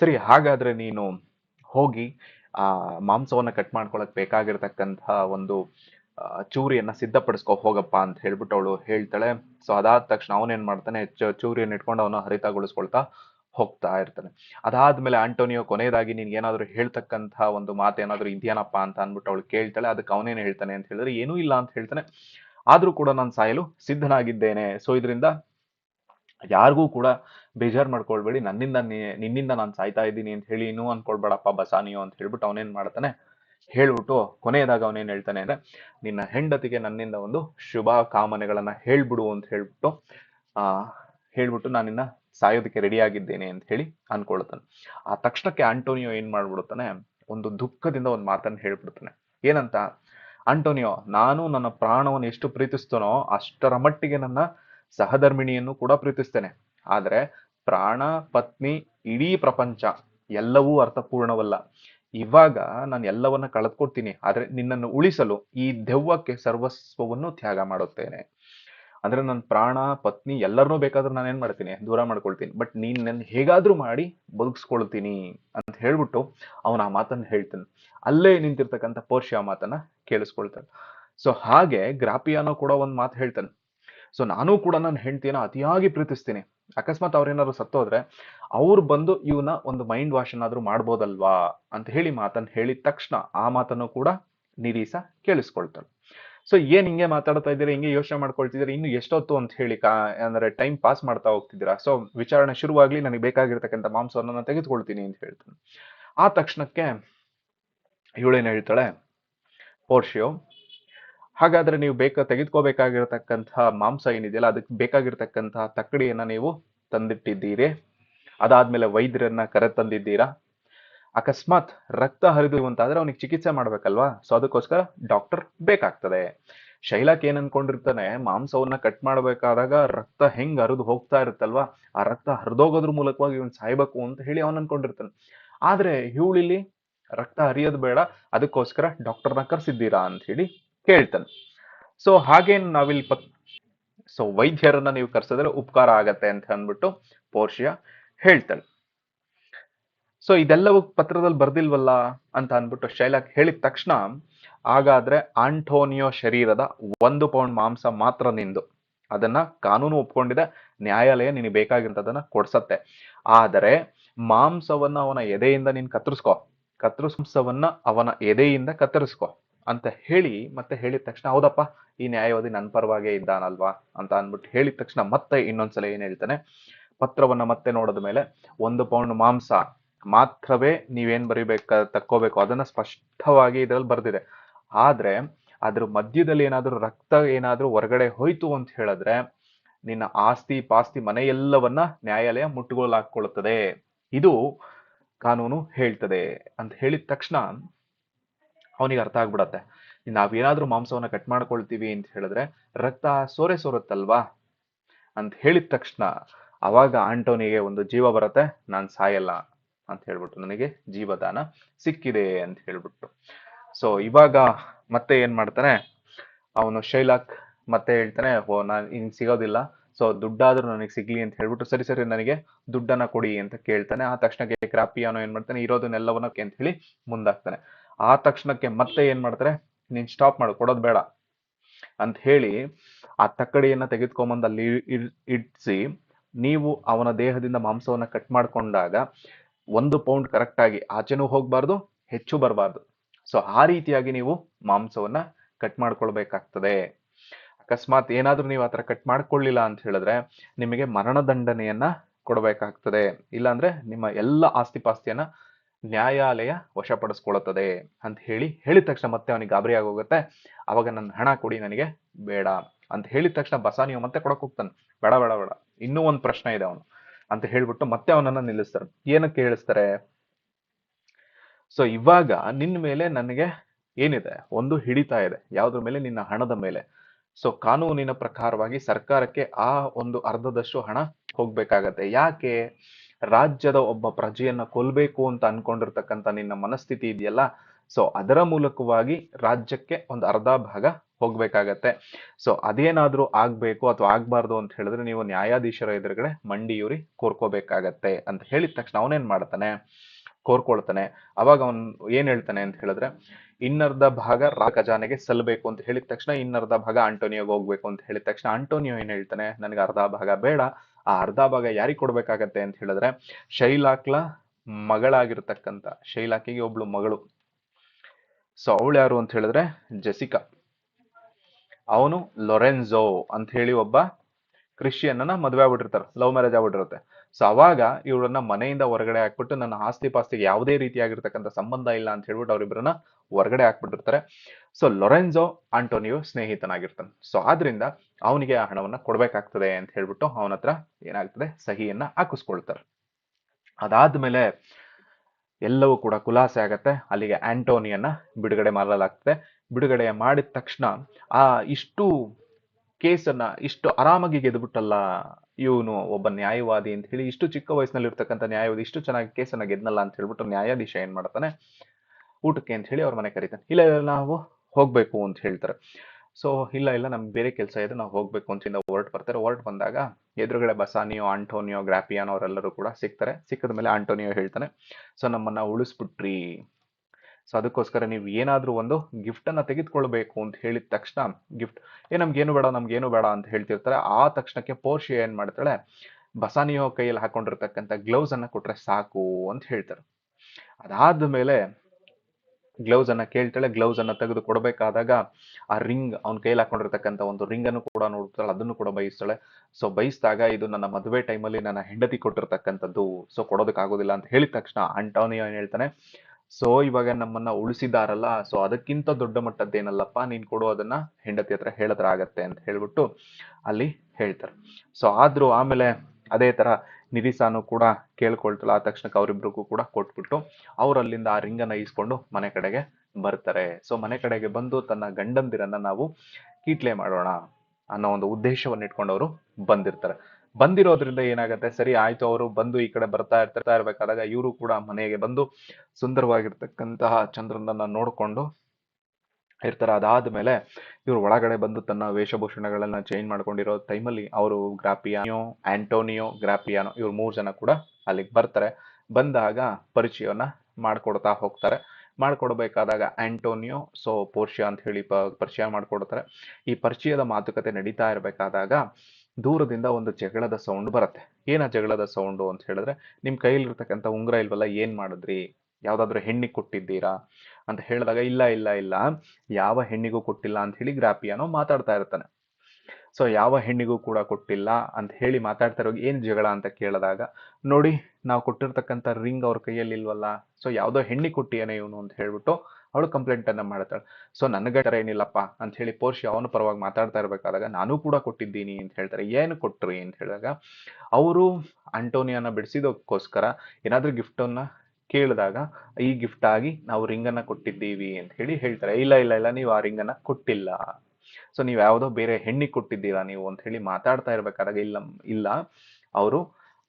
[SPEAKER 1] ಸರಿ, ಹಾಗಾದ್ರೆ ನೀನು ಹೋಗಿ ಆ ಮಾಂಸವನ್ನ ಕಟ್ ಮಾಡ್ಕೊಳಕ್ ಬೇಕಾಗಿರ್ತಕ್ಕಂತಹ ಒಂದು ಚೂರಿಯನ್ನ ಸಿದ್ಧಪಡಿಸ್ಕೊ, ಹೋಗಪ್ಪ ಅಂತ ಹೇಳ್ಬಿಟ್ಟು ಅವಳು ಹೇಳ್ತಾಳೆ. ಸೊ ಅದಾದ ತಕ್ಷಣ ಅವನೇನ್ ಮಾಡ್ತಾನೆ ಚೂರಿಯನ್ನ ಇಟ್ಕೊಂಡು ಅವನು ಹರಿತಗೊಳಿಸ್ಕೊಳ್ತಾ ಹೋಗ್ತಾ ಇರ್ತಾನೆ ಅದಾದ್ಮೇಲೆ ಆಂಟೋನಿಯೋ ಕೊನೆಯದಾಗಿ ನೀನ್ ಏನಾದ್ರು ಹೇಳ್ತಕ್ಕಂತಹ ಒಂದು ಮಾತೇನಾದ್ರೂ ಇದೆಯಾನಪ್ಪ ಅಂತ ಅಂದ್ಬಿಟ್ಟು ಅವಳು ಕೇಳ್ತಾಳೆ, ಅದಕ್ಕೆ ಅವನೇನು ಹೇಳ್ತಾನೆ ಅಂತ ಹೇಳಿದ್ರೆ, ಏನೂ ಇಲ್ಲ ಅಂತ ಹೇಳ್ತಾನೆ. ಆದ್ರೂ ಕೂಡ ನಾನು ಸಾಯಲು ಸಿದ್ಧನಾಗಿದ್ದೇನೆ. ಸೊ ಇದರಿಂದ ಯಾರಿಗೂ ಕೂಡ ಬೇಜಾರ್ ಮಾಡ್ಕೊಳ್ಬೇಡಿ. ನನ್ನಿಂದ ನಿನ್ನಿಂದ ನಾನು ಸಾಯ್ತಾ ಇದ್ದೀನಿ ಅಂತ ಹೇಳಿ, ಇನ್ನೂ ಅನ್ಕೊಳ್ಬೇಡಪ್ಪ ಬಸಾನಿಯೋ ಅಂತ ಹೇಳ್ಬಿಟ್ಟು ಅವನೇನ್ ಮಾಡ್ತಾನೆ, ಹೇಳ್ಬಿಟ್ಟು ಕೊನೆಯದಾಗ ಅವನೇನ್ ಹೇಳ್ತಾನೆ ಅಂದ್ರೆ, ನಿನ್ನ ಹೆಂಡತಿಗೆ ನನ್ನಿಂದ ಒಂದು ಶುಭ ಕಾಮನೆಗಳನ್ನ ಹೇಳ್ಬಿಡು ಅಂತ ಹೇಳ್ಬಿಟ್ಟು, ಆ, ಹೇಳ್ಬಿಟ್ಟು ನಾನಿನ್ನ ಸಾಯೋದಕ್ಕೆ ರೆಡಿ ಆಗಿದ್ದೇನೆ ಅಂತ ಹೇಳಿ ಅನ್ಕೊಳ್ತಾನೆ. ಆ ತಕ್ಷಣಕ್ಕೆ ಆಂಟೋನಿಯೋ ಏನ್ ಮಾಡ್ಬಿಡುತ್ತಾನೆ? ಒಂದು ದುಃಖದಿಂದ ಒಂದು ಮಾತನ್ನ ಹೇಳ್ಬಿಡ್ತಾನೆ. ಏನಂತ? ಆಂಟೋನಿಯೋ, ನಾನು ನನ್ನ ಪ್ರಾಣವನ್ನು ಎಷ್ಟು ಪ್ರೀತಿಸ್ತಾನೋ ಅಷ್ಟರ ಮಟ್ಟಿಗೆ ನನ್ನ ಸಹಧರ್ಮಿಣಿಯನ್ನು ಕೂಡ ಪ್ರೀತಿಸ್ತೇನೆ. ಆದ್ರೆ ಪ್ರಾಣ, ಪತ್ನಿ, ಇಡೀ ಪ್ರಪಂಚ ಎಲ್ಲವೂ ಅರ್ಥಪೂರ್ಣವಲ್ಲ. ಇವಾಗ ನಾನು ಎಲ್ಲವನ್ನ ಕಳೆದ್ಕೊಡ್ತೀನಿ. ಆದ್ರೆ ನಿನ್ನನ್ನು ಉಳಿಸಲು ಈ ದೆವ್ವಕ್ಕೆ ಸರ್ವಸ್ವವನ್ನು ತ್ಯಾಗ ಮಾಡುತ್ತೇನೆ. ಅಂದ್ರೆ ನನ್ನ ಪ್ರಾಣ, ಪತ್ನಿ ಎಲ್ಲರನ್ನೂ ಬೇಕಾದ್ರೂ ನಾನು ಏನ್ ಮಾಡ್ತೀನಿ? ದೂರ ಮಾಡ್ಕೊಳ್ತೀನಿ. ಬಟ್ ನೀನ್ ನನ್ನ ಹೇಗಾದ್ರೂ ಮಾಡಿ ಬದುಕಿಸ್ಕೊಳ್ತೀನಿ ಅಂತ ಹೇಳ್ಬಿಟ್ಟು ಅವನ ಆ ಮಾತನ್ನ ಹೇಳ್ತಾನೆ. ಅಲ್ಲೇ ನಿಂತಿರ್ತಕ್ಕಂಥ ಪೋರ್ಷಿ ಆ ಮಾತನ್ನ ಕೇಳಿಸ್ಕೊಳ್ತಾನೆ. ಸೊ ಹಾಗೆ ಗ್ರಾಪಿಯಾನೋ ಕೂಡ ಒಂದ್ ಮಾತು ಹೇಳ್ತಾನೆ. ಸೊ ನಾನು ಕೂಡ ನನ್ನ ಹೆಂಡತಿಯನ್ನ ಅತಿಯಾಗಿ ಪ್ರೀತಿಸ್ತೀನಿ. ಅಕಸ್ಮಾತ್ ಅವ್ರೇನಾದ್ರು ಸತ್ತೋದ್ರೆ ಅವ್ರು ಬಂದು ಇವನ ಒಂದು ಮೈಂಡ್ ವಾಶ್ ಏನಾದ್ರೂ ಮಾಡ್ಬೋದಲ್ವಾ? ಅಂತ ಹೇಳಿ ಮಾತನ್ನ ಹೇಳಿದ ತಕ್ಷಣ ಆ ಮಾತನ್ನು ಕೂಡ ನಿರೀಸ ಕೇಳಿಸ್ಕೊಳ್ತಾಳೆ ಸೊ ಏನ್ ಹಿಂಗೆ ಮಾತಾಡ್ತಾ ಇದ್ದೀರಾ? ಹಿಂಗೆ ಯೋಚನೆ ಮಾಡ್ಕೊಳ್ತಿದ್ದೀರಾ? ಇನ್ನು ಎಷ್ಟೊತ್ತು ಅಂತ ಹೇಳಿ ಕಾ, ಅಂದ್ರೆ ಟೈಮ್ ಪಾಸ್ ಮಾಡ್ತಾ ಹೋಗ್ತಿದ್ದೀರಾ? ಸೊ ವಿಚಾರಣೆ ಶುರುವಾಗ್ಲಿ ನನಗೆ ಬೇಕಾಗಿರ್ತಕ್ಕಂಥ ಮಾಂಸವನ್ನು ನಾನು ತೆಗೆದುಕೊಳ್ತೀನಿ ಅಂತ ಹೇಳ್ತಾನೆ. ಆ ತಕ್ಷಣಕ್ಕೆ ಇವಳೇನು ಹೇಳ್ತಾಳೆ? ಪೋರ್ಷಿಯೋ, ಹಾಗಾದ್ರೆ ನೀವು ಬೇಕ ತೆಗೆದುಕೋಬೇಕಾಗಿರ್ತಕ್ಕಂತಹ ಮಾಂಸ ಏನಿದೆಯಲ್ಲ, ಅದಕ್ಕೆ ಬೇಕಾಗಿರ್ತಕ್ಕಂತಹ ತಕ್ಕಡಿಯನ್ನ ನೀವು ತಂದಿಟ್ಟಿದ್ದೀರಿ. ಅದಾದ್ಮೇಲೆ ವೈದ್ಯರನ್ನ ಕರೆ ತಂದಿದ್ದೀರಾ ಅಕಸ್ಮಾತ್ ರಕ್ತ ಹರಿದು ಅಂತಾದ್ರೆ ಅವನಿಗೆ ಚಿಕಿತ್ಸೆ ಮಾಡ್ಬೇಕಲ್ವಾ? ಸೊ ಅದಕ್ಕೋಸ್ಕರ ಡಾಕ್ಟರ್ ಬೇಕಾಗ್ತದೆ. ಶೈಲಾಕ್ ಏನ್ ಅನ್ಕೊಂಡಿರ್ತಾನೆ, ಮಾಂಸವನ್ನ ಕಟ್ ಮಾಡ್ಬೇಕಾದಾಗ ರಕ್ತ ಹೆಂಗ್ ಹರಿದು ಹೋಗ್ತಾ ಇರುತ್ತಲ್ವಾ? ಆ ರಕ್ತ ಹರಿದೋಗೋದ್ರ ಮೂಲಕವಾಗಿ ಇವನ್ ಸಾಯ್ಬೇಕು ಅಂತ ಹೇಳಿ ಅವನ್ ಅನ್ಕೊಂಡಿರ್ತಾನೆ. ಆದ್ರೆ ಇವಳಿಲ್ಲಿ ರಕ್ತ ಹರಿಯೋದು ಬೇಡ, ಅದಕ್ಕೋಸ್ಕರ ಡಾಕ್ಟರ್ನ ಕರ್ಸಿದ್ದೀರಾ ಅಂತ ಹೇಳಿ ಕೇಳ್ತಾನೆ. ಸೊ ಹಾಗೇನ್ ನಾವಿಲ್ಲಿ ಪತ್ ಸೊ ವೈದ್ಯರನ್ನ ನೀವು ಕರ್ಸಿದ್ರೆ ಉಪಕಾರ ಆಗತ್ತೆ ಅಂತ ಅಂದ್ಬಿಟ್ಟು ಪೋರ್ಷಿಯಾ ಹೇಳ್ತಾಳೆ. ಸೊ ಇದೆಲ್ಲವೂ ಪತ್ರದಲ್ಲಿ ಬರ್ದಿಲ್ವಲ್ಲ ಅಂತ ಅಂದ್ಬಿಟ್ಟು ಶೈಲಾಕ್ ಹೇಳಿದ ತಕ್ಷಣ, ಹಾಗಾದ್ರೆ ಆಂಟೋನಿಯೋ ಶರೀರದ ಒಂದು ಪೌಂಡ್ ಮಾಂಸ ಮಾತ್ರ ನಿಂದು. ಅದನ್ನ ಕಾನೂನು ಒಪ್ಕೊಂಡಿದೆ, ನ್ಯಾಯಾಲಯ ನಿನಗೆ ಬೇಕಾಗಿರ್ತದನ್ನ ಕೊಡ್ಸತ್ತೆ. ಆದರೆ ಮಾಂಸವನ್ನ ಅವನ ಎದೆಯಿಂದ ನೀನ್ ಕತ್ತರಿಸ್ಕೋ. ಕತ್ತರಿಸವನ್ನ ಅವನ ಎದೆಯಿಂದ ಕತ್ತರಿಸ್ಕೊ ಅಂತ ಹೇಳಿ, ಮತ್ತೆ ಹೇಳಿದ ತಕ್ಷಣ, ಹೌದಪ್ಪ, ಈ ನ್ಯಾಯವಾದಿ ನನ್ನ ಪರವಾಗೇ ಇದ್ದಾನಲ್ವಾ ಅಂತ ಅಂದ್ಬಿಟ್ಟು ಹೇಳಿದ ತಕ್ಷಣ ಮತ್ತೆ ಇನ್ನೊಂದ್ಸಲ ಏನ್ ಹೇಳ್ತಾನೆ, ಪತ್ರವನ್ನ ಮತ್ತೆ ನೋಡಿದ ಮೇಲೆ ಒಂದು ಪೌಂಡ್ ಮಾಂಸ ಮಾತ್ರವೇ ನೀವೇನ್ ಬರಿಬೇಕ, ತಕ್ಕೋಬೇಕು, ಅದನ್ನ ಸ್ಪಷ್ಟವಾಗಿ ಇದ್ರಲ್ಲಿ ಬರ್ದಿದೆ. ಆದ್ರೆ, ಅದ್ರ ಮಧ್ಯದಲ್ಲಿ ಏನಾದ್ರೂ ರಕ್ತ ಏನಾದ್ರೂ ಹೊರಗಡೆ ಹೋಯ್ತು ಅಂತ ಹೇಳಿದ್ರೆ, ನಿನ್ನ ಆಸ್ತಿ, ಪಾಸ್ತಿ, ಮನೆ ಎಲ್ಲವನ್ನ ನ್ಯಾಯಾಲಯ ಮುಟ್ಟುಗೋಲಾಕೊಳ್ಳುತ್ತದೆ ಇದು ಕಾನೂನು ಹೇಳ್ತದೆ ಅಂತ ಹೇಳಿದ ತಕ್ಷಣ ಅವನಿಗೆ ಅರ್ಥ ಆಗ್ಬಿಡತ್ತೆ. ನಾವೇನಾದ್ರೂ ಮಾಂಸವನ್ನ ಕಟ್ ಮಾಡ್ಕೊಳ್ತೀವಿ ಅಂತ ಹೇಳಿದ್ರೆ ರಕ್ತ ಸೋರೆ ಸೋರುತ್ತಲ್ವಾ? ಅಂತ ಹೇಳಿದ ತಕ್ಷಣ ಅವಾಗ ಆಂಟೋನಿಗೆ ಒಂದು ಜೀವ ಬರುತ್ತೆ, ನಾನು ಸಾಯಲ್ಲ. ಅಂತ ಹೇಳ್ಬಿಟ್ಟು ನನಗೆ ಜೀವದಾನ ಸಿಕ್ಕಿದೆ ಅಂತ ಹೇಳ್ಬಿಟ್ಟು. ಸೊ ಇವಾಗ ಮತ್ತೆ ಏನ್ ಮಾಡ್ತಾನೆ? ಅವನು ಶೈಲಾಕ್ ಮತ್ತೆ ಹೇಳ್ತಾನೆ, ಓ, ನಾನ್ ಹಿಂಗ್ ಸಿಗೋದಿಲ್ಲ. ಸೊ ದುಡ್ಡಾದ್ರೂ ನನಗೆ ಸಿಗ್ಲಿ ಅಂತ ಹೇಳ್ಬಿಟ್ಟು, ಸರಿ ಸರಿ, ನನಗೆ ದುಡ್ಡನ್ನ ಕೊಡಿ ಅಂತ ಕೇಳ್ತಾನೆ. ಆ ತಕ್ಷಣಕ್ಕೆ ಕ್ರಾಪಿಯಾನೋ ಏನ್ ಮಾಡ್ತಾನೆ? ಇರೋದನ್ನೆಲ್ಲವನ್ನ ಅಂತ ಹೇಳಿ ಮುಂದಾಗ್ತಾನೆ. ಆ ತಕ್ಷಣಕ್ಕೆ ಮತ್ತೆ ಏನ್ ಮಾಡ್ತಾರೆ ನೀನ್ ಸ್ಟಾಪ್ ಮಾಡು, ಕೊಡೋದ್ ಬೇಡ ಅಂತ ಹೇಳಿ ಆ ತಕ್ಕಡಿಯನ್ನ ತೆಗೆದುಕೊಂಬಂದು ಅಲ್ಲಿ ಇರ್- ಇಡ್ಸಿ, ನೀವು ಅವನ ದೇಹದಿಂದ ಮಾಂಸವನ್ನ ಕಟ್ ಮಾಡ್ಕೊಂಡಾಗ ಒಂದು ಪೌಂಡ್ ಕರೆಕ್ಟ್ ಆಗಿ ಆಚೆನೂ ಹೋಗಬಾರ್ದು, ಹೆಚ್ಚು ಬರಬಾರ್ದು. ಸೊ ಆ ರೀತಿಯಾಗಿ ನೀವು ಮಾಂಸವನ್ನ ಕಟ್ ಮಾಡ್ಕೊಳ್ಬೇಕಾಗ್ತದೆ. ಅಕಸ್ಮಾತ್ ಏನಾದರೂ ನೀವು ಆತರ ಕಟ್ ಮಾಡ್ಕೊಳ್ಳಿಲ್ಲ ಅಂತ ಹೇಳಿದ್ರೆ ನಿಮಗೆ ಮರಣದಂಡನೆಯನ್ನ ಕೊಡಬೇಕಾಗ್ತದೆ. ಇಲ್ಲಾಂದ್ರೆ ನಿಮ್ಮ ಎಲ್ಲ ಆಸ್ತಿ ಪಾಸ್ತಿಯನ್ನ ನ್ಯಾಯಾಲಯ ವಶಪಡಿಸ್ಕೊಳ್ಳುತ್ತದೆ ಅಂತ ಹೇಳಿ ಹೇಳಿದ ತಕ್ಷಣ ಮತ್ತೆ ಅವನಿಗೆ ಗಾಬರಿ ಆಗೋಗುತ್ತೆ. ಅವಾಗ ನನ್ನ ಹಣ ಕೊಡಿ, ನನಗೆ ಬೇಡ ಅಂತ ಹೇಳಿದ ತಕ್ಷಣ ಬಸಾನಿಯು ಮತ್ತೆ ಕೊಡಕ್ಕೆ ಹೋಗ್ತಾನೆ. ಬೇಡ ಬೇಡ ಬೇಡ. ಇನ್ನೂ ಒಂದು ಪ್ರಶ್ನೆ ಇದೆ ಅವನು. ಅಂತ ಹೇಳ್ಬಿಟ್ಟು ಮತ್ತೆ ಅವನನ್ನ ನಿಲ್ಲಿಸ್ತಾರೆ. ಏನಕ್ಕೆ ಹೇಳಿಸ್ತಾರೆ? ಸೊ ಇವಾಗ ನಿನ್ನ ಮೇಲೆ ನನಗೆ ಏನಿದೆ? ಒಂದು ಹಿಡಿತಾ ಇದೆ. ಯಾವ್ದ್ರ ಮೇಲೆ? ನಿನ್ನ ಹಣದ ಮೇಲೆ. ಸೊ ಕಾನೂನಿನ ಪ್ರಕಾರವಾಗಿ ಸರ್ಕಾರಕ್ಕೆ ಆ ಒಂದು ಅರ್ಧದಷ್ಟು ಹಣ ಹೋಗ್ಬೇಕಾಗತ್ತೆ. ಯಾಕೆ? ರಾಜ್ಯದ ಒಬ್ಬ ಪ್ರಜೆಯನ್ನ ಕೊಲ್ಬೇಕು ಅಂತ ಅನ್ಕೊಂಡಿರ್ತಕ್ಕಂಥ ನಿನ್ನ ಮನಸ್ಥಿತಿ ಇದೆಯಲ್ಲ? ಸೊ ಅದರ ಮೂಲಕವಾಗಿ ರಾಜ್ಯಕ್ಕೆ ಒಂದು ಅರ್ಧ ಭಾಗ ಹೋಗ್ಬೇಕಾಗತ್ತೆ. ಸೊ ಅದೇನಾದ್ರೂ ಆಗ್ಬೇಕು ಅಥವಾ ಆಗ್ಬಾರ್ದು ಅಂತ ಹೇಳಿದ್ರೆ ನೀವು ನ್ಯಾಯಾಧೀಶರ ಎದುರುಗಡೆ ಮಂಡಿಯೂರಿ ಕೋರ್ಕೋಬೇಕಾಗತ್ತೆ ಅಂತ ಹೇಳಿದ ತಕ್ಷಣ ಅವನೇನ್ ಮಾಡ್ತಾನೆ? ಕೋರ್ಕೊಳ್ತಾನೆ. ಅವಾಗ ಅವನ್ ಏನ್ ಹೇಳ್ತಾನೆ ಅಂತ ಹೇಳಿದ್ರೆ, ಇನ್ನರ್ಧ ಭಾಗ ರಾ ಖಜಾನೆಗೆ ಸಲ್ಲಬೇಕು ಅಂತ ಹೇಳಿದ ತಕ್ಷಣ ಇನ್ನರ್ಧ ಭಾಗ ಆಂಟೋನಿಯೋಗೆ ಹೋಗ್ಬೇಕು ಅಂತ ಹೇಳಿದ ತಕ್ಷಣ ಆಂಟೋನಿಯೋ ಏನ್ ಹೇಳ್ತಾನೆ? ನನಗೆ ಅರ್ಧ ಭಾಗ ಬೇಡ. ಆ ಅರ್ಧ ಭಾಗ ಯಾರಿಗೆ ಕೊಡ್ಬೇಕಾಗತ್ತೆ? ಅಂತ ಹೇಳಿದ್ರೆ, ಶೈಲಾಕ್ಲ ಮಗಳಾಗಿರ್ತಕ್ಕಂಥ ಶೈಲಾಕಿಗೆ ಒಬ್ಳು ಮಗಳು. ಸೊ ಅವಳು ಯಾರು ಅಂತ ಹೇಳಿದ್ರೆ ಜೆಸಿಕಾ ಅವನು ಲೊರೆನ್ಜೋ ಅಂತ ಹೇಳಿ ಒಬ್ಬ ಕ್ರಿಶ್ಚಿಯನ್ನ ಮದುವೆ ಆಗ್ಬಿಟ್ಟಿರ್ತಾರೆ, ಲವ್ ಮ್ಯಾರೇಜ್ ಆಗ್ಬಿಟ್ಟಿರುತ್ತೆ. ಸೊ ಅವಾಗ ಇವರನ್ನ ಮನೆಯಿಂದ ಹೊರಗಡೆ ಹಾಕ್ಬಿಟ್ಟು ನನ್ನ ಆಸ್ತಿ ಪಾಸ್ತಿಗೆ ಯಾವುದೇ ರೀತಿಯಾಗಿರ್ತಕ್ಕಂಥ ಸಂಬಂಧ ಇಲ್ಲ ಅಂತ ಹೇಳ್ಬಿಟ್ಟು ಅವರಿಬ್ಬರನ್ನ ಹೊರಗಡೆ ಹಾಕ್ಬಿಟ್ಟಿರ್ತಾರೆ. ಸೊ ಲೊರೆನ್ಜೋ ಆಂಟೋನಿಯೋ ಸ್ನೇಹಿತನಾಗಿರ್ತಾನೆ. ಸೊ ಆದ್ರಿಂದ ಅವನಿಗೆ ಆ ಹಣವನ್ನ ಕೊಡ್ಬೇಕಾಗ್ತದೆ ಅಂತ ಹೇಳ್ಬಿಟ್ಟು ಅವನ ಹತ್ರ ಏನಾಗ್ತದೆ, ಸಹಿಯನ್ನ ಹಾಕಿಸ್ಕೊಳ್ತಾರೆ. ಅದಾದ್ಮೇಲೆ ಎಲ್ಲವೂ ಕೂಡ ಖುಲಾಸೆ ಆಗತ್ತೆ. ಅಲ್ಲಿಗೆ ಆಂಟೋನಿಯನ್ನ ಬಿಡುಗಡೆ ಮಾಡಲಾಗ್ತದೆ. ಬಿಡುಗಡೆ ಮಾಡಿದ ತಕ್ಷಣ ಆ ಇಷ್ಟು ಕೇಸನ್ನ ಇಷ್ಟು ಆರಾಮಾಗಿ ಗೆದ್ಬಿಟ್ಟಲ್ಲ ಇವನು ಒಬ್ಬ ನ್ಯಾಯವಾದಿ ಅಂತ ಹೇಳಿ, ಇಷ್ಟು ಚಿಕ್ಕ ವಯಸ್ಸಿನಲ್ಲಿ ಇರ್ತಕ್ಕಂಥ ನ್ಯಾಯವಾದಿ ಇಷ್ಟು ಚೆನ್ನಾಗಿ ಕೇಸನ್ನ ಗೆದ್ನಲ್ಲ ಅಂತ ಹೇಳ್ಬಿಟ್ಟು ನ್ಯಾಯಾಧೀಶ ಏನ್ ಮಾಡ್ತಾನೆ, ಊಟಕ್ಕೆ ಅಂತ ಹೇಳಿ ಅವ್ರ ಮನೆ ಕರೀತಾನೆ. ಇಲ್ಲ, ನಾವು ಹೋಗ್ಬೇಕು ಅಂತ ಹೇಳ್ತಾರೆ. ಸೊ ಇಲ್ಲ ಇಲ್ಲ, ನಮ್ಗೆ ಬೇರೆ ಕೆಲಸ ಇದೆ, ನಾವು ಹೋಗ್ಬೇಕು ಅಂತಿಂದ ಹೊರಟು ಬರ್ತಾರೆ. ಹೊರಟು ಬಂದಾಗ ಎದುರುಗಡೆ ಬಸಾನಿಯೋ, ಆಂಟೋನಿಯೋ, ಗ್ರಾಪಿಯಾನೋ ಅವರೆಲ್ಲರೂ ಕೂಡ ಸಿಗ್ತಾರೆ. ಸಿಕ್ಕದ ಮೇಲೆ ಆಂಟೋನಿಯೋ ಹೇಳ್ತಾನೆ. ಸೊ ನಮ್ಮನ್ನ ಉಳಿಸ್ಬಿಟ್ರಿ. ಸೊ ಅದಕ್ಕೋಸ್ಕರ ನೀವು ಏನಾದರೂ ಒಂದು ಗಿಫ್ಟ್ ಅನ್ನ ತೆಗೆದುಕೊಳ್ಬೇಕು ಅಂತ ಹೇಳಿದ ತಕ್ಷಣ ಗಿಫ್ಟ್ ಏ, ನಮ್ಗೇನು ಬೇಡ ನಮ್ಗೇನು ಬೇಡ ಅಂತ ಹೇಳ್ತಿರ್ತಾರೆ. ಆ ತಕ್ಷಣಕ್ಕೆ ಪೋರ್ಷಿ ಏನು ಮಾಡ್ತಾಳೆ? ಬಸಾನಿಯೋ ಕೈಯಲ್ಲಿ ಹಾಕೊಂಡಿರ್ತಕ್ಕಂಥ ಗ್ಲೌಸ್ ಅನ್ನ ಕೊಟ್ರೆ ಸಾಕು ಅಂತ ಹೇಳ್ತಾರೆ. ಅದಾದ್ಮೇಲೆ ಗ್ಲೌಸ್ ಅನ್ನ ಕೇಳ್ತಾಳೆ ಗ್ಲೌಸ್ ಅನ್ನ ತೆಗೆದು ಕೊಡಬೇಕಾದಾಗ ಆ ರಿಂಗ್ ಅವ್ನ ಕೈಯಲ್ಲಿ ಹಾಕೊಂಡಿರ್ತಕ್ಕಂಥ ಒಂದು ರಿಂಗ್ ಅನ್ನು ಕೂಡ ನೋಡ್ತಾಳೆ, ಅದನ್ನು ಕೂಡ ಬಯಸ್ತಾಳೆ. ಸೊ ಬಯಸಿದಾಗ ಇದು ನನ್ನ ಮದುವೆ ಟೈಮಲ್ಲಿ ನನ್ನ ಹೆಂಡತಿ ಕೊಟ್ಟಿರ್ತಕ್ಕಂಥದ್ದು. ಸೊ ಕೊಡೋದಕ್ಕಾಗೋದಿಲ್ಲ ಅಂತ ಹೇಳಿದ ತಕ್ಷಣ ಆಂಟೋನಿಯೋ ಏನ್ ಹೇಳ್ತಾನೆ ಸೊ ಇವಾಗ ನಮ್ಮನ್ನ ಉಳಿಸಿದಾರಲ್ಲ ಸೊ ಅದಕ್ಕಿಂತ ದೊಡ್ಡ ಮಟ್ಟದ್ದೇನಲ್ಲಪ್ಪ, ನೀನ್ ಕೊಡೋದನ್ನ ಹೆಂಡತಿ ಹತ್ರ ಹೇಳದ್ರ ಆಗತ್ತೆ ಅಂತ ಹೇಳ್ಬಿಟ್ಟು ಅಲ್ಲಿ ಹೇಳ್ತಾರೆ. ಸೊ ಆದ್ರೂ ಆಮೇಲೆ ಅದೇ ತರ ನಿರಿಸಾನು ಕೂಡ ಕೇಳ್ಕೊಳ್ತಲ್ಲ. ಆ ತಕ್ಷಣಕ್ಕೆ ಅವರಿಬ್ರಿಗೂ ಕೂಡ ಕೊಟ್ಬಿಟ್ಟು ಅವರಲ್ಲಿಂದ ಆ ರಿಂಗನ್ನು ಇಸ್ಕೊಂಡು ಮನೆ ಕಡೆಗೆ ಬರ್ತಾರೆ. ಸೊ ಮನೆ ಕಡೆಗೆ ಬಂದು ತನ್ನ ಗಂಡಂದಿರನ್ನ ನಾವು ಕೀಟ್ಲೆ ಮಾಡೋಣ ಅನ್ನೋ ಒಂದು ಉದ್ದೇಶವನ್ನು ಇಟ್ಕೊಂಡು ಅವರು ಬಂದಿರ್ತಾರೆ. ಬಂದಿರೋದ್ರಿಂದ ಏನಾಗುತ್ತೆ? ಸರಿ, ಆಯ್ತು, ಅವರು ಬಂದು ಈ ಕಡೆ ಬರ್ತಾ ಇರ್ತಾ ಇರ್ಬೇಕಾದಾಗ ಇವರು ಕೂಡ ಮನೆಗೆ ಬಂದು ಸುಂದರವಾಗಿರ್ತಕ್ಕಂತಹ ಚಂದ್ರನನ್ನ ನೋಡ್ಕೊಂಡು ಇರ್ತಾರೆ. ಅದಾದ್ಮೇಲೆ ಇವ್ರು ಒಳಗಡೆ ಬಂದು ತನ್ನ ವೇಷಭೂಷಣಗಳನ್ನ ಚೇಂಜ್ ಮಾಡ್ಕೊಂಡಿರೋ ಟೈಮಲ್ಲಿ ಅವರು ಗ್ರಾಪಿಯಾನೋ ಆಂಟೋನಿಯೋ ಗ್ರಾಪಿಯಾನೋ ಇವ್ರು ಮೂರು ಜನ ಕೂಡ ಅಲ್ಲಿಗೆ ಬರ್ತಾರೆ. ಬಂದಾಗ ಪರಿಚಯವನ್ನ ಮಾಡ್ಕೊಡ್ತಾ ಹೋಗ್ತಾರೆ. ಮಾಡ್ಕೊಡ್ಬೇಕಾದಾಗ ಆಂಟೋನಿಯೋ ಸೊ ಪೋರ್ಷಿಯಾ ಅಂತ ಹೇಳಿ ಪರಿಚಯ ಮಾಡ್ಕೊಡ್ತಾರೆ. ಈ ಪರಿಚಯದ ಮಾತುಕತೆ ನಡೀತಾ ಇರಬೇಕಾದಾಗ ದೂರದಿಂದ ಒಂದು ಜಗಳದ ಸೌಂಡ್ ಬರುತ್ತೆ. ಏನ ಜಗಳದ ಸೌಂಡು ಅಂತ ಹೇಳಿದ್ರೆ, ನಿಮ್ ಕೈಲಿರ್ತಕ್ಕಂಥ ಉಂಗುರ ಇಲ್ವಲ್ಲ, ಏನ್ ಮಾಡಿದ್ರಿ? ಯಾವ್ದಾದ್ರು ಹೆಣ್ಣಿಗೆ ಕೊಟ್ಟಿದ್ದೀರಾ? ಅಂತ ಹೇಳಿದಾಗ, ಇಲ್ಲ ಇಲ್ಲ ಇಲ್ಲ, ಯಾವ ಹೆಣ್ಣಿಗೂ ಕೊಟ್ಟಿಲ್ಲ ಅಂತ ಹೇಳಿ ಗ್ರಾಪಿಯಾನೋ ಮಾತಾಡ್ತಾ ಇರ್ತಾನೆ. ಸೊ ಯಾವ ಹೆಣ್ಣಿಗೂ ಕೂಡ ಕೊಟ್ಟಿಲ್ಲ ಅಂತ ಹೇಳಿ ಮಾತಾಡ್ತಾ ಇರೋ ಏನ್ ಜಗಳ ಅಂತ ಕೇಳಿದಾಗ, ನೋಡಿ, ನಾವು ಕೊಟ್ಟಿರ್ತಕ್ಕಂಥ ರಿಂಗ್ ಅವ್ರ ಕೈಯಲ್ಲಿ ಇಲ್ವಲ್ಲ ಸೊ ಯಾವುದೋ ಹೆಣ್ಣಿ ಕೊಟ್ಟಿಯಾನೆ ಇವನು ಅಂತ ಹೇಳ್ಬಿಟ್ಟು ಅವಳು ಕಂಪ್ಲೇಂಟ್ ಅನ್ನ ಮಾಡ್ತಾಳೆ. ಸೊ ನನಗೆ ಏನಿಲ್ಲಪ್ಪ ಅಂತ ಹೇಳಿ ಪೋರ್ಷಿ ಅವನ ಪರವಾಗಿ ಮಾತಾಡ್ತಾ ಇರ್ಬೇಕಾದಾಗ, ನಾನು ಕೂಡ ಕೊಟ್ಟಿದ್ದೀನಿ ಅಂತ ಹೇಳ್ತಾರೆ. ಏನು ಕೊಟ್ರಿ? ಅಂತ ಹೇಳಿದಾಗ, ಅವರು ಅಂಟೋನಿಯನ್ನ ಬಿಡಿಸಿದಕ್ಕೋಸ್ಕರ ಏನಾದ್ರೂ ಗಿಫ್ಟ್ ಅನ್ನ ಕೇಳಿದಾಗ, ಈ ಗಿಫ್ಟ್ ಆಗಿ ನಾವು ರಿಂಗ್ ಅನ್ನ ಕೊಟ್ಟಿದ್ದೀವಿ ಅಂತ ಹೇಳಿ ಹೇಳ್ತಾರೆ. ಇಲ್ಲ ಇಲ್ಲ ಇಲ್ಲ, ನೀವು ಆ ರಿಂಗ್ ಅನ್ನ ಕೊಟ್ಟಿಲ್ಲ. ಸೊ ನೀವು ಯಾವುದೋ ಬೇರೆ ಹೆಣ್ಣಿಗೆ ಕೊಟ್ಟಿದ್ದೀರಾ ನೀವು? ಅಂತ ಹೇಳಿ ಮಾತಾಡ್ತಾ ಇರ್ಬೇಕಾದಾಗ, ಇಲ್ಲ ಇಲ್ಲ. ಅವರು,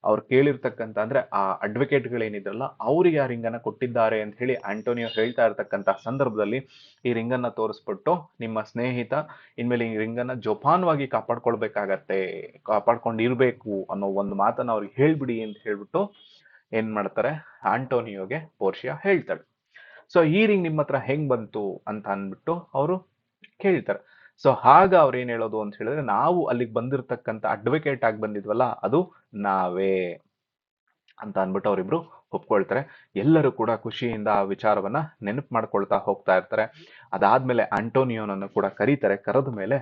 [SPEAKER 1] ಅವ್ರು ಕೇಳಿರ್ತಕ್ಕಂಥ ಅಂದ್ರೆ ಆ ಅಡ್ವೊಕೇಟ್ಗಳೇನಿದ್ರಲ್ಲ ಅವ್ರಿಗೆ ಆ ರಿಂಗನ್ನ ಕೊಟ್ಟಿದ್ದಾರೆ ಅಂತ ಹೇಳಿ ಆಂಟೋನಿಯೋ ಹೇಳ್ತಾ ಇರ್ತಕ್ಕಂಥ ಸಂದರ್ಭದಲ್ಲಿ ಈ ರಿಂಗನ್ನ ತೋರಿಸ್ಬಿಟ್ಟು, ನಿಮ್ಮ ಸ್ನೇಹಿತ ಇನ್ಮೇಲೆ ಈ ರಿಂಗನ್ನ ಜೋಪಾನವಾಗಿ ಕಾಪಾಡ್ಕೊಳ್ಬೇಕಾಗತ್ತೆ, ಕಾಪಾಡ್ಕೊಂಡಿರ್ಬೇಕು ಅನ್ನೋ ಒಂದು ಮಾತನ್ನ ಅವ್ರಿಗೆ ಹೇಳ್ಬಿಡಿ ಅಂತ ಹೇಳ್ಬಿಟ್ಟು ಏನ್ ಮಾಡ್ತಾರೆ? ಆಂಟೋನಿಯೋಗೆ ಪೋರ್ಷಿಯಾ ಹೇಳ್ತಾಳೆ ಸೊ ಈ ರಿಂಗ್ ನಿಮ್ಮ ಹತ್ರ ಹೆಂಗ್ ಬಂತು ಅಂತ ಅಂದ್ಬಿಟ್ಟು ಅವರು ಕೇಳ್ತಾರೆ. ಸೊ ಹಾಗ ಅವ್ರು ಏನ್ ಹೇಳೋದು ಅಂತ ಹೇಳಿದ್ರೆ, ನಾವು ಅಲ್ಲಿಗೆ ಬಂದಿರತಕ್ಕಂತ ಅಡ್ವೊಕೇಟ್ ಆಗಿ ಬಂದಿದ್ವಲ್ಲ, ಅದು ನಾವೇ ಅಂತ ಅಂದ್ಬಿಟ್ಟು ಅವರಿಬ್ರು ಒಪ್ಕೊಳ್ತಾರೆ. ಎಲ್ಲರೂ ಕೂಡ ಖುಷಿಯಿಂದ ಆ ವಿಚಾರವನ್ನ ನೆನಪು ಮಾಡ್ಕೊಳ್ತಾ ಹೋಗ್ತಾ ಇರ್ತಾರೆ. ಅದಾದ್ಮೇಲೆ ಆಂಟೋನಿಯೋನನ್ನು ಕೂಡ ಕರೀತಾರೆ. ಕರೆದ ಮೇಲೆ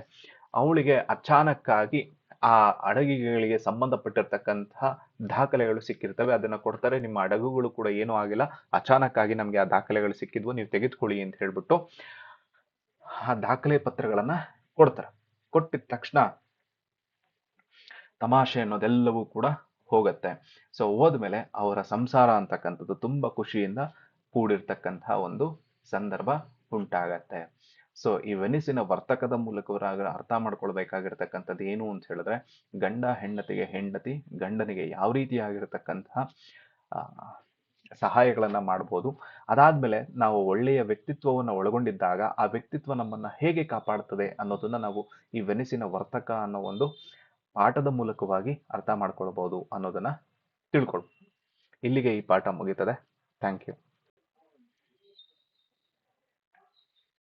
[SPEAKER 1] ಅವಳಿಗೆ ಅಚಾನಕ್ಕಾಗಿ ಆ ಅಡಗಿಗಳಿಗೆ ಸಂಬಂಧಪಟ್ಟಿರ್ತಕ್ಕಂತಹ ದಾಖಲೆಗಳು ಸಿಕ್ಕಿರ್ತವೆ. ಅದನ್ನ ಕೊಡ್ತಾರೆ. ನಿಮ್ಮ ಅಡಗುಗಳು ಕೂಡ ಏನೂ ಆಗಿಲ್ಲ. ಅಚಾನಕ್ ಆಗಿ ನಮ್ಗೆ ಆ ದಾಖಲೆಗಳು ಸಿಕ್ಕಿದ್ವು. ನೀವು ತೆಗೆದುಕೊಳ್ಳಿ ಅಂತ ಹೇಳ್ಬಿಟ್ಟು ಆ ದಾಖಲೆ ಪತ್ರಗಳನ್ನ ಕೊಡ್ತಾರೆ. ಕೊಟ್ಟಿದ ತಕ್ಷಣ ತಮಾಷೆ ಅನ್ನೋದೆಲ್ಲವೂ ಕೂಡ ಹೋಗತ್ತೆ. ಸೊ ಹೋದ್ಮೇಲೆ ಅವರ ಸಂಸಾರ ಅಂತಕ್ಕಂಥದ್ದು ತುಂಬಾ ಖುಷಿಯಿಂದ ಕೂಡಿರ್ತಕ್ಕಂತಹ ಒಂದು ಸಂದರ್ಭ ಉಂಟಾಗತ್ತೆ. ಸೊ ಈ ವೆನಿಸಿನ ವರ್ತಕದ ಮೂಲಕವರಾಗ ಅರ್ಥ ಮಾಡ್ಕೊಳ್ಬೇಕಾಗಿರ್ತಕ್ಕಂಥದ್ದು ಏನು ಅಂತ ಹೇಳಿದ್ರೆ ಗಂಡ ಹೆಂಡತಿಗೆ ಹೆಂಡತಿ ಗಂಡನಿಗೆ ಯಾವ ರೀತಿಯಾಗಿರ್ತಕ್ಕಂತಹ ಸಹಾಯಗಳನ್ನು ಮಾಡ್ಬೋದು ಅದಾದ್ಮೇಲೆ ನಾವು ಒಳ್ಳೆಯ ವ್ಯಕ್ತಿತ್ವವನ್ನು ಒಳಗೊಂಡಿದ್ದಾಗ ಆ ವ್ಯಕ್ತಿತ್ವ ನಮ್ಮನ್ನ ಹೇಗೆ ಕಾಪಾಡ್ತದೆ ಅನ್ನೋದನ್ನ ನಾವು ಈ ವೆನಿಸಿನ ವರ್ತಕ ಅನ್ನೋ ಒಂದು ಪಾಠದ ಮೂಲಕವಾಗಿ ಅರ್ಥ ಮಾಡ್ಕೊಳ್ಬಹುದು ಅನ್ನೋದನ್ನ ತಿಳ್ಕೊಳ್ಬೋದು ಇಲ್ಲಿಗೆ ಈ ಪಾಠ ಮುಗೀತದೆ ಥ್ಯಾಂಕ್ ಯು